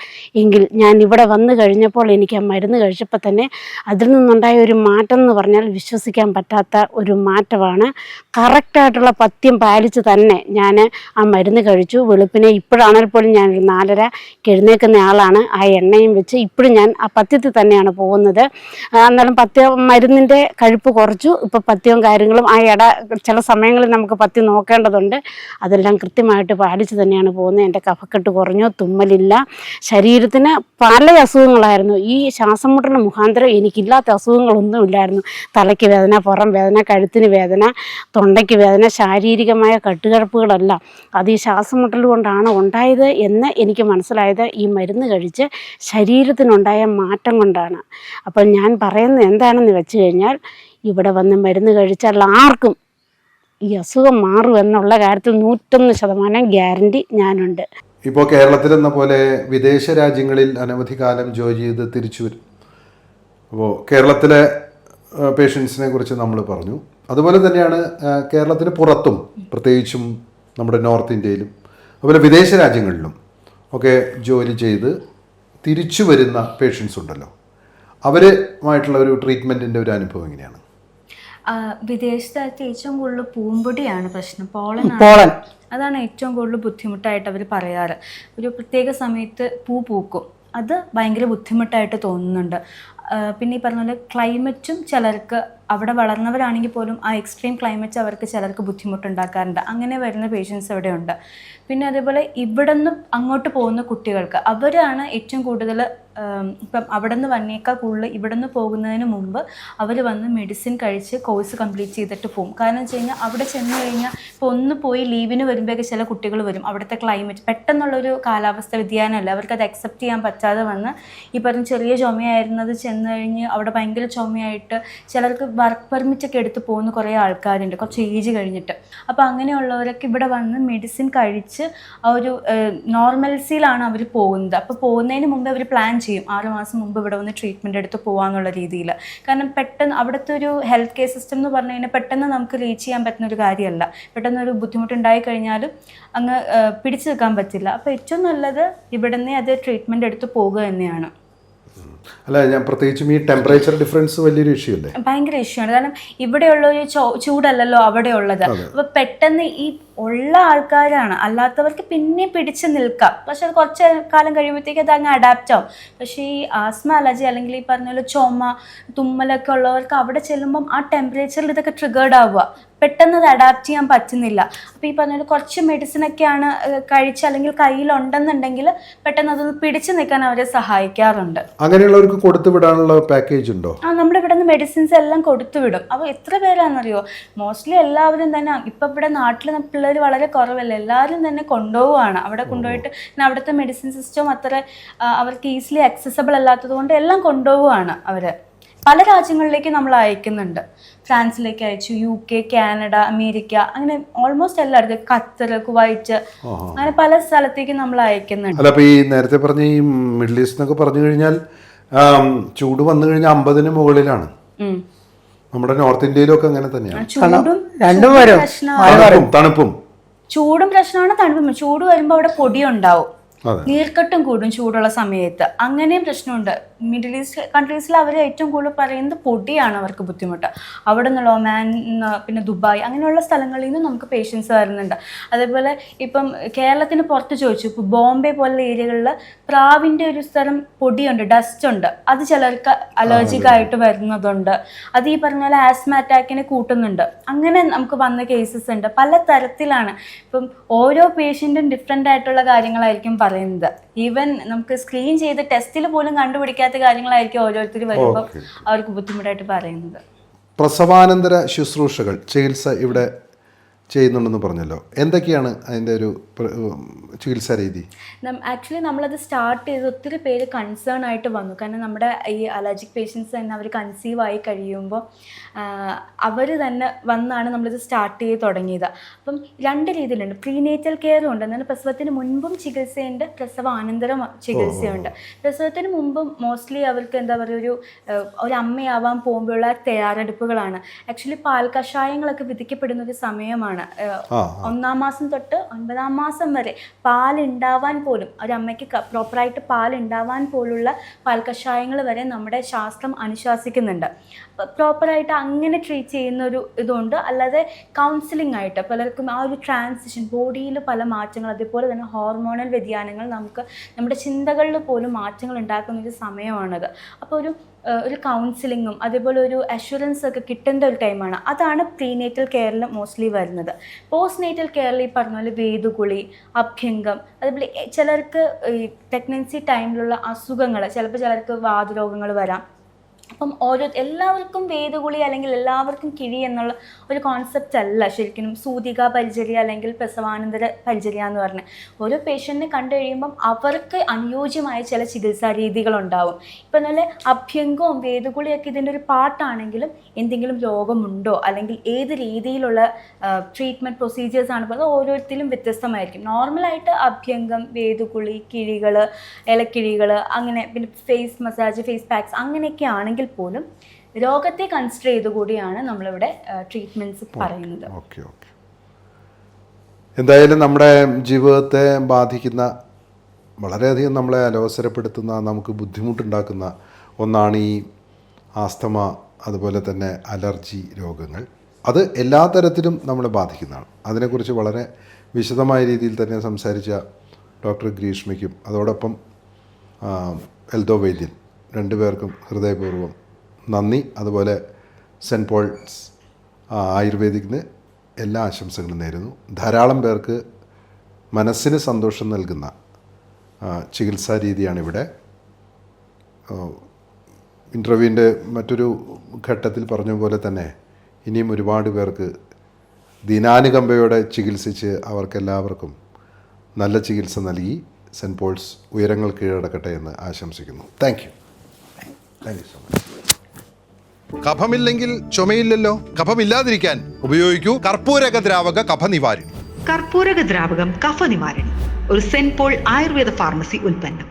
എങ്കിൽ ഞാൻ ഇവിടെ വന്നു കഴിഞ്ഞപ്പോൾ എനിക്ക് ആ മരുന്ന് കഴിച്ചപ്പോൾ തന്നെ അതിൽ നിന്നുണ്ടായ ഒരു മാറ്റം എന്ന് പറഞ്ഞാൽ വിശ്വസിക്കാൻ പറ്റാത്ത ഒരു മാറ്റമാണ്. കറക്റ്റായിട്ടുള്ള പഥ്യം പാലിച്ച് തന്നെ ഞാൻ ആ മരുന്ന് കഴിച്ചു. വെളുപ്പിനെ ഇപ്പോഴാണെങ്കിൽ പോലും ഞാനൊരു നാലര എഴുന്നേൽക്കുന്ന ആളാണ്. ആ എണ്ണയും വെച്ച് ഇപ്പോഴും ഞാൻ ആ പഥ്യത്തിൽ തന്നെയാണ് പോകുന്നത്. ആ, അന്നേരം പഥ്യം മരുന്നിന്റെ കഴിപ്പ് കുറച്ചു. ഇപ്പോൾ പഥ്യവും കാര്യങ്ങളും ആ ഇട ചില സമയങ്ങളിൽ നമുക്ക് പഥ്യം നോക്കേണ്ടതുണ്ട്. അതെല്ലാം കൃത്യമായിട്ട് പാലിച്ച് തന്നെയാണ് പോകുന്നത്. എന്റെ കഫക്കെട്ട് കുറഞ്ഞു തുമ്മലില്ല. ശരീരത്തിന് പല അസുഖങ്ങളായിരുന്നു. ഈ ശ്വാസം മുട്ടൽ മുഖാന്തരം എനിക്കില്ലാത്ത അസുഖങ്ങളൊന്നും ഇല്ലായിരുന്നു. തലയ്ക്ക് വേദന പുറം വേദന കഴുത്തിന് വേദന തൊണ്ടയ്ക്ക് വേദന ശാരീരികമായ കട്ടുകഴപ്പുകളല്ല അത് ഈ ശ്വാസം മുട്ടൽ കൊണ്ടാണ് ഉണ്ടായത് എന്ന് എനിക്ക് മനസ്സിലായത്. ഈ മരുന്ന് കഴിച്ച് ശരീരത്തിനുണ്ടായ മാറ്റം കൊണ്ടാണ്. അപ്പം ഞാൻ പറയുന്നത് എന്താണെന്ന് വെച്ച് കഴിഞ്ഞാൽ ഇവിടെ വന്ന് മരുന്ന് കഴിച്ചാൽ ആർക്കും ഈ അസുഖം മാറും എന്നുള്ള കാര്യത്തിൽ നൂറ്റൊന്ന് ശതമാനം ഗ്യാരണ്ടി ഞാനുണ്ട്. ഇപ്പോൾ കേരളത്തിൽ എന്ന പോലെ വിദേശ രാജ്യങ്ങളിൽ അനവധി കാലം ജോലി ചെയ്ത് തിരിച്ചു വരും. അപ്പോൾ കേരളത്തിലെ പേഷ്യൻസിനെ കുറിച്ച് നമ്മൾ പറഞ്ഞു. അതുപോലെ തന്നെയാണ് കേരളത്തിന് പുറത്തും പ്രത്യേകിച്ചും നമ്മുടെ നോർത്ത് ഇന്ത്യയിലും അതുപോലെ വിദേശ രാജ്യങ്ങളിലും ഒക്കെ ജോലി ചെയ്ത് തിരിച്ചു വരുന്ന പേഷ്യൻസ് ഉണ്ടല്ലോ. അവരുമായിട്ടുള്ള ഒരു ട്രീറ്റ്മെന്റിന്റെ ഒരു അനുഭവം എങ്ങനെയാണ്? വിദേശത്തായിട്ട് വിദേശത്ത് ഏറ്റവും കൂടുതൽ പൂമ്പൊടിയാണ് പ്രശ്നം. Pollen pollen. അതാണ് ഏറ്റവും കൂടുതൽ ബുദ്ധിമുട്ടായിട്ട് അവർ പറയാറ്. ഒരു പ്രത്യേക സമയത്ത് പൂ പൂക്കും. അത് ഭയങ്കര ബുദ്ധിമുട്ടായിട്ട് തോന്നുന്നുണ്ട്. പിന്നെ ഈ പറഞ്ഞ പോലെ ക്ലൈമറ്റും ചിലർക്ക് അവിടെ വളർന്നവരാണെങ്കിൽ പോലും ആ എക്സ്ട്രീം ക്ലൈമറ്റ് അവർക്ക് ചിലർക്ക് ബുദ്ധിമുട്ടുണ്ടാക്കാറുണ്ട്. അങ്ങനെ വരുന്ന പേഷ്യൻസ് അവിടെ ഉണ്ട് പിന്നെ അതേപോലെ ഇവിടെ നിന്ന് അങ്ങോട്ട് പോകുന്ന കുട്ടികൾക്ക് അവരാണ് ഏറ്റവും കൂടുതൽ ഇപ്പം അവിടെ നിന്ന് വന്നേക്കാൾ കൂടുതൽ ഇവിടെ നിന്ന് പോകുന്നതിന് മുമ്പ് അവർ വന്ന് മെഡിസിൻ കഴിച്ച് കോഴ്സ് കംപ്ലീറ്റ് ചെയ്തിട്ട് പോകും കാരണം വെച്ച് കഴിഞ്ഞാൽ അവിടെ ചെന്ന് കഴിഞ്ഞാൽ ഇപ്പോൾ ഒന്ന് പോയി ലീവിന് വരുമ്പോഴൊക്കെ ചില കുട്ടികൾ വരും. അവിടുത്തെ ക്ലൈമറ്റ് പെട്ടെന്നുള്ളൊരു കാലാവസ്ഥ വ്യതിയാനമല്ല. അവർക്ക് അത് അക്സെപ്റ്റ് ചെയ്യാൻ പറ്റാതെ വന്ന് ഈ പറഞ്ഞ ചെറിയ ചുമയായിരുന്നത് ചെന്ന് കഴിഞ്ഞ് അവിടെ ഭയങ്കര ചുമയായിട്ട് ചിലർക്ക് വർക്ക് പെർമിറ്റ് ഒക്കെ എടുത്ത് പോകുന്ന കുറേ ആൾക്കാരുണ്ട്. കുറച്ച് ഏജ് കഴിഞ്ഞിട്ട്. അപ്പോൾ അങ്ങനെയുള്ളവരൊക്കെ ഇവിടെ വന്ന് മെഡിസിൻ കഴിച്ച് ആ ഒരു നോർമൽസിയിലാണ് അവർ പോകുന്നത്. അപ്പോൾ പോകുന്നതിന് മുമ്പ് അവർ പ്ലാൻ ചെയ്യും. ആറ് മാസം മുമ്പ് ഇവിടെ വന്ന് ട്രീറ്റ്മെന്റ് എടുത്ത് പോകാമെന്നുള്ള രീതിയിൽ. കാരണം പെട്ടെന്ന് അവിടുത്തെ ഒരു ഹെൽത്ത് കെയർ സിസ്റ്റം എന്ന് പറഞ്ഞു കഴിഞ്ഞാൽ പെട്ടെന്ന് നമുക്ക് റീച്ച് ചെയ്യാൻ പറ്റുന്ന ഒരു കാര്യമല്ല. പെട്ടെന്ന് ഒരു ബുദ്ധിമുട്ടുണ്ടായി കഴിഞ്ഞാലും അങ്ങ് പിടിച്ചു നിൽക്കാൻ പറ്റില്ല. അപ്പോൾ ഏറ്റവും നല്ലത് ഇവിടെ നിന്ന് അത് ട്രീറ്റ്മെന്റ് എടുത്ത് പോകുക തന്നെയാണ്. അല്ല ഞാൻ പ്രത്യേകിച്ചും ഈ ടെമ്പറേച്ചർ ഡിഫറൻസ് വലിയൊരു ഇഷ്യൂ അല്ലേ? ഭയങ്കര ഇഷ്യൂ ആണ്. കാരണം ഇവിടെയുള്ള ഒരു ചൂടല്ലല്ലോ അവിടെ ഉള്ളത് അപ്പൊ പെട്ടെന്ന് ഈ ഉള്ള ആൾക്കാരാണ്. അല്ലാത്തവർക്ക് പിന്നെ പിടിച്ചു നിൽക്കാം. പക്ഷെ അത് കുറച്ച് കാലം കഴിയുമ്പോഴത്തേക്ക് അത് അങ്ങ് അഡാപ്റ്റ് ആവും. പക്ഷേ ഈ ആസ്മ അലർജി അല്ലെങ്കിൽ ഈ പറഞ്ഞ പോലെ ചുമ തുമ്മലൊക്കെ ഉള്ളവർക്ക് അവിടെ ചെല്ലുമ്പം ആ ടെമ്പറേച്ചറിൽ ഇതൊക്കെ ട്രിഗേർഡ് ആവുക. പെട്ടെന്ന് അത് അഡാപ്റ്റ് ചെയ്യാൻ പറ്റുന്നില്ല. അപ്പോൾ ഈ പറഞ്ഞ പോലെ കുറച്ച് മെഡിസിനൊക്കെയാണ് കഴിച്ച് അല്ലെങ്കിൽ കയ്യിലുണ്ടെന്നുണ്ടെങ്കിൽ പെട്ടെന്ന് അതൊന്ന് പിടിച്ചു നിൽക്കാൻ അവരെ സഹായിക്കാറുണ്ട്. അങ്ങനെയുള്ളവർക്ക് കൊടുത്തു വിടാനുള്ള പാക്കേജ് ഉണ്ടോ? ആ നമ്മുടെ ഇവിടെ നിന്ന് മെഡിസിൻസ് എല്ലാം കൊടുത്തു വിടും. അപ്പോൾ എത്ര പേരാണെന്നറിയോ? മോസ്റ്റ്ലി എല്ലാവരും തന്നെ. ഇപ്പം ഇവിടെ നാട്ടിൽ പിള്ളേർ വളരെ കുറവല്ല? എല്ലാവരും തന്നെ കൊണ്ടുപോവുകയാണ്. അവിടെ കൊണ്ടുപോയിട്ട് പിന്നെ അവിടുത്തെ മെഡിസിൻ സിസ്റ്റം അത്ര അവർക്ക് ഈസിലി അക്സസബിൾ അല്ലാത്തത് കൊണ്ട് എല്ലാം കൊണ്ടുപോവുകയാണ് അവർ പല രാജ്യങ്ങളിലേക്ക് നമ്മൾ അയക്കുന്നുണ്ട്. ഫ്രാൻസിലേക്ക് അയച്ചു യു കെ കാനഡ അമേരിക്ക അങ്ങനെ ഓൾമോസ്റ്റ് എല്ലായിടത്തും. ഖത്തർ കുവൈറ്റ് അങ്ങനെ പല സ്ഥലത്തേക്ക് നമ്മൾ അയക്കുന്നുണ്ട്. അല്ല അപ്പോൾ ഈ നേരത്തെ പറഞ്ഞ ഈ മിഡിൽ ഈസ്റ്റ് എന്നൊക്കെ പറഞ്ഞു കഴിഞ്ഞാൽ ചൂട് വന്നു കഴിഞ്ഞാൽ അമ്പതിന് മുകളിലാണ്. നമ്മുടെ നോർത്ത് ഇന്ത്യയിലൊക്കെ അങ്ങനെ തന്നെയാണ് ചൂടും രണ്ടും വരും. തണുപ്പും ചൂടും പ്രശ്നമാണ് തണുപ്പും. ചൂട് വരുമ്പോൾ അവിടെ പൊടിയുണ്ടാവും. നീർക്കെട്ടും കൂടും ചൂടുള്ള സമയത്ത്. അങ്ങനെയും പ്രശ്നമുണ്ട്. മിഡിൽ ഈസ്റ്റ് കൺട്രീസിൽ അവർ ഏറ്റവും കൂടുതൽ പറയുന്നത് പൊടിയാണ് അവർക്ക് ബുദ്ധിമുട്ട്. അവിടെ നിന്നുള്ള ഒമാൻ ന്ന് പിന്നെ ദുബായ് അങ്ങനെയുള്ള സ്ഥലങ്ങളിൽ നിന്ന് നമുക്ക് പേഷ്യൻസ് വരുന്നുണ്ട്. അതേപോലെ ഇപ്പം കേരളത്തിന് പുറത്ത് ചോദിച്ചു ഇപ്പോൾ ബോംബെ പോലുള്ള ഏരിയകളിൽ പ്രാവിന്റെ ഒരു സ്ഥലം പൊടിയുണ്ട് ഡസ്റ്റ് ഉണ്ട്. അത് ചിലർക്ക് അലർജിക് ആയിട്ട് വരുന്നതുണ്ട്. അത് ഈ പറഞ്ഞ പോലെ ആസ്മ അറ്റാക്കിനെ കൂട്ടുന്നുണ്ട്. അങ്ങനെ നമുക്ക് വന്ന കേസസ് ഉണ്ട്. പല തരത്തിലാണ്. ഇപ്പം ഓരോ പേഷ്യന്റും ഡിഫറെന്റ് ആയിട്ടുള്ള കാര്യങ്ങളായിരിക്കും പറയുന്നത്. ഈവൻ നമുക്ക് സ്ക്രീൻ ചെയ്ത് ടെസ്റ്റിൽ പോലും കണ്ടുപിടിക്കാത്ത കാര്യങ്ങളായിരിക്കും ഓരോരുത്തർ വരുമ്പോൾ. അവർക്ക് ബുദ്ധിമുട്ടായിട്ട് പറയുന്നത് പ്രസവാനന്തര ശുശ്രൂഷകൾ ചികിത്സ ഇവിടെ ചെയ്യുന്നുണ്ടെന്ന് പറഞ്ഞല്ലോ. എന്തൊക്കെയാണ് അതിന്റെ ഒരു ചികിത്സാ രീതി? ആക്ച്വലി നമ്മളത് സ്റ്റാർട്ട് ചെയ്ത് ഒത്തിരി പേര് കൺസേൺ ആയിട്ട് വന്നു. കാരണം നമ്മുടെ ഈ അലർജിക് പേഷ്യൻസ് തന്നെ അവർ കൺസീവ് ആയി കഴിയുമ്പോൾ അവർ തന്നെ വന്നാണ് നമ്മളിത് സ്റ്റാർട്ട് ചെയ്ത് തുടങ്ങിയത്. അപ്പം രണ്ട് രീതിയിലുണ്ട്. പ്രീനേറ്റൽ കെയറും ഉണ്ട്. എന്നാൽ പ്രസവത്തിന് മുൻപും ചികിത്സയുണ്ട്. പ്രസവാനന്തരം ചികിത്സയുണ്ട്. പ്രസവത്തിന് മുമ്പും മോസ്റ്റ്ലി അവർക്ക് എന്താ പറയുക ഒരു ഒരു അമ്മയാവാൻ പോകുമ്പോഴുള്ള തയ്യാറെടുപ്പുകളാണ്. ആക്ച്വലി പാൽ കഷായങ്ങളൊക്കെ വിധിക്കപ്പെടുന്ന ഒരു സമയമാണ്. ആ, ആ. ഒന്നാം മാസം തൊട്ട് ഒൻപതാം മാസം വരെ പാലുണ്ടാവാൻ പോലും ഒരു അമ്മയ്ക്ക് പ്രോപ്പറായിട്ട് പാലുണ്ടാവാൻ പോലുള്ള പാൽ കഷായങ്ങൾ വരെ നമ്മുടെ ശാസ്ത്രം അനുശാസിക്കുന്നുണ്ട്. പ്രോപ്പറായിട്ട് അങ്ങനെ ട്രീറ്റ് ചെയ്യുന്ന ഒരു ഇതുണ്ട്. അല്ലാതെ കൗൺസിലിംഗ് ആയിട്ട് പലർക്കും ആ ഒരു ട്രാൻസിഷൻ ബോഡിയിൽ പല മാറ്റങ്ങൾ അതേപോലെ തന്നെ ഹോർമോണൽ വ്യതിയാനങ്ങൾ നമുക്ക് നമ്മുടെ ചിന്തകളിൽ പോലും മാറ്റങ്ങൾ ഉണ്ടാക്കുന്ന ഒരു സമയമാണത്. അപ്പോൾ ഒരു ഒരു കൗൺസിലിങ്ങും അതേപോലെ ഒരു അഷുറൻസ് ഒക്കെ കിട്ടേണ്ട ഒരു ടൈമാണ് അതാണ് പ്രീനേറ്റൽ കെയറിൽ മോസ്റ്റ്ലി വരുന്നത്. പോസ്റ്റ് നേറ്റൽ കെയറിൽ ഈ പറഞ്ഞ പോലെ വേദുകുളി അഭ്യംഗം അതേപോലെ ചിലർക്ക് ഈ പ്രഗ്നൻസി ടൈമിലുള്ള അസുഖങ്ങൾ ചിലപ്പോൾ ചിലർക്ക് വാതരോഗങ്ങൾ വരാം. അപ്പം ഓരോ എല്ലാവർക്കും വേദഗുളി അല്ലെങ്കിൽ എല്ലാവർക്കും കിഴി എന്നുള്ള ഒരു കോൺസെപ്റ്റ് അല്ല. ശരിക്കും സൂതിക പരിചര്യ അല്ലെങ്കിൽ പ്രസവാനന്തര പരിചര്യ എന്ന് പറഞ്ഞ്. ഓരോ പേഷ്യന്റിനെ കണ്ടു കഴിയുമ്പം അവർക്ക് അനുയോജ്യമായ ചില ചികിത്സാ രീതികളുണ്ടാവും. ഇപ്പം നല്ല അഭ്യംഗവും വേദഗുളിയൊക്കെ ഇതിന്റെ ഒരു പാട്ടാണെങ്കിലും എന്തെങ്കിലും രോഗമുണ്ടോ? അല്ലെങ്കിൽ ഏത് രീതിയിലുള്ള ട്രീറ്റ്മെന്റ് പ്രൊസീജിയേഴ്സ് ആണ്? പറഞ്ഞത് ഓരോരുത്തരും വ്യത്യസ്തമായിരിക്കും. നോർമലായിട്ട് അഭ്യംഗം വേദുകുളി കിഴികൾ ഇലക്കിഴികൾ അങ്ങനെ പിന്നെ ഫേസ് മസാജ് ഫേസ് പാക്സ് അങ്ങനെയൊക്കെ ആണെങ്കിൽ പോലും രോഗത്തെ കൺസിഡർ ചെയ്തുകൂടിയാണ് നമ്മളിവിടെ ട്രീറ്റ്മെന്റ്സ് പറയുന്നത്. എന്തായാലും നമ്മുടെ ജീവിതത്തെ ബാധിക്കുന്ന വളരെയധികം നമ്മളെ അലോസരപ്പെടുത്തുന്ന നമുക്ക് ബുദ്ധിമുട്ടുണ്ടാക്കുന്ന ഒന്നാണ് ഈ ആസ്തമ അതുപോലെ തന്നെ അലർജി രോഗങ്ങൾ. അത് എല്ലാ തരത്തിലും നമ്മളെ ബാധിക്കുന്നതാണ്. അതിനെക്കുറിച്ച് വളരെ വിശദമായ രീതിയിൽ തന്നെ സംസാരിച്ച ഡോക്ടർ ഗ്രീഷ്മയ്ക്കും അതോടൊപ്പം എൽദോ വൈദ്യൻ രണ്ടുപേർക്കും ഹൃദയപൂർവം നന്ദി. അതുപോലെ സെന്റ് പോൾസ് ആയുർവേദിക്കിന് എല്ലാ ആശംസകളും നേരുന്നു. ധാരാളം പേർക്ക് മനസ്സിന് സന്തോഷം നൽകുന്ന ചികിത്സാ രീതിയാണിവിടെ. ഇന്റർവ്യൂവിന്റെ മറ്റൊരു ഘട്ടത്തിൽ പറഞ്ഞ പോലെ തന്നെ ഇനിയും ഒരുപാട് പേർക്ക് ദിനാനുകമ്പയോടെ ചികിത്സിച്ച് അവർക്കെല്ലാവർക്കും നല്ല ചികിത്സ നൽകി. സെന്റ് പോൾസ് ഉയരങ്ങൾ കീഴടക്കട്ടെ എന്ന് ആശംസിക്കുന്നു. താങ്ക് കഫമില്ലെങ്കിൽ ചുമയില്ലല്ലോ. കഫമില്ലാതിരിക്കാൻ ഉപയോഗിക്കൂ. കർപ്പൂരക ദ്രാവക കഫ നിവാരണി കർപ്പൂരക ദ്രാവകം കഫ നിവാരണി ഒരു സെന്റ് പോൾ ആയുർവേദ ഫാർമസി ഉൽപ്പന്നം.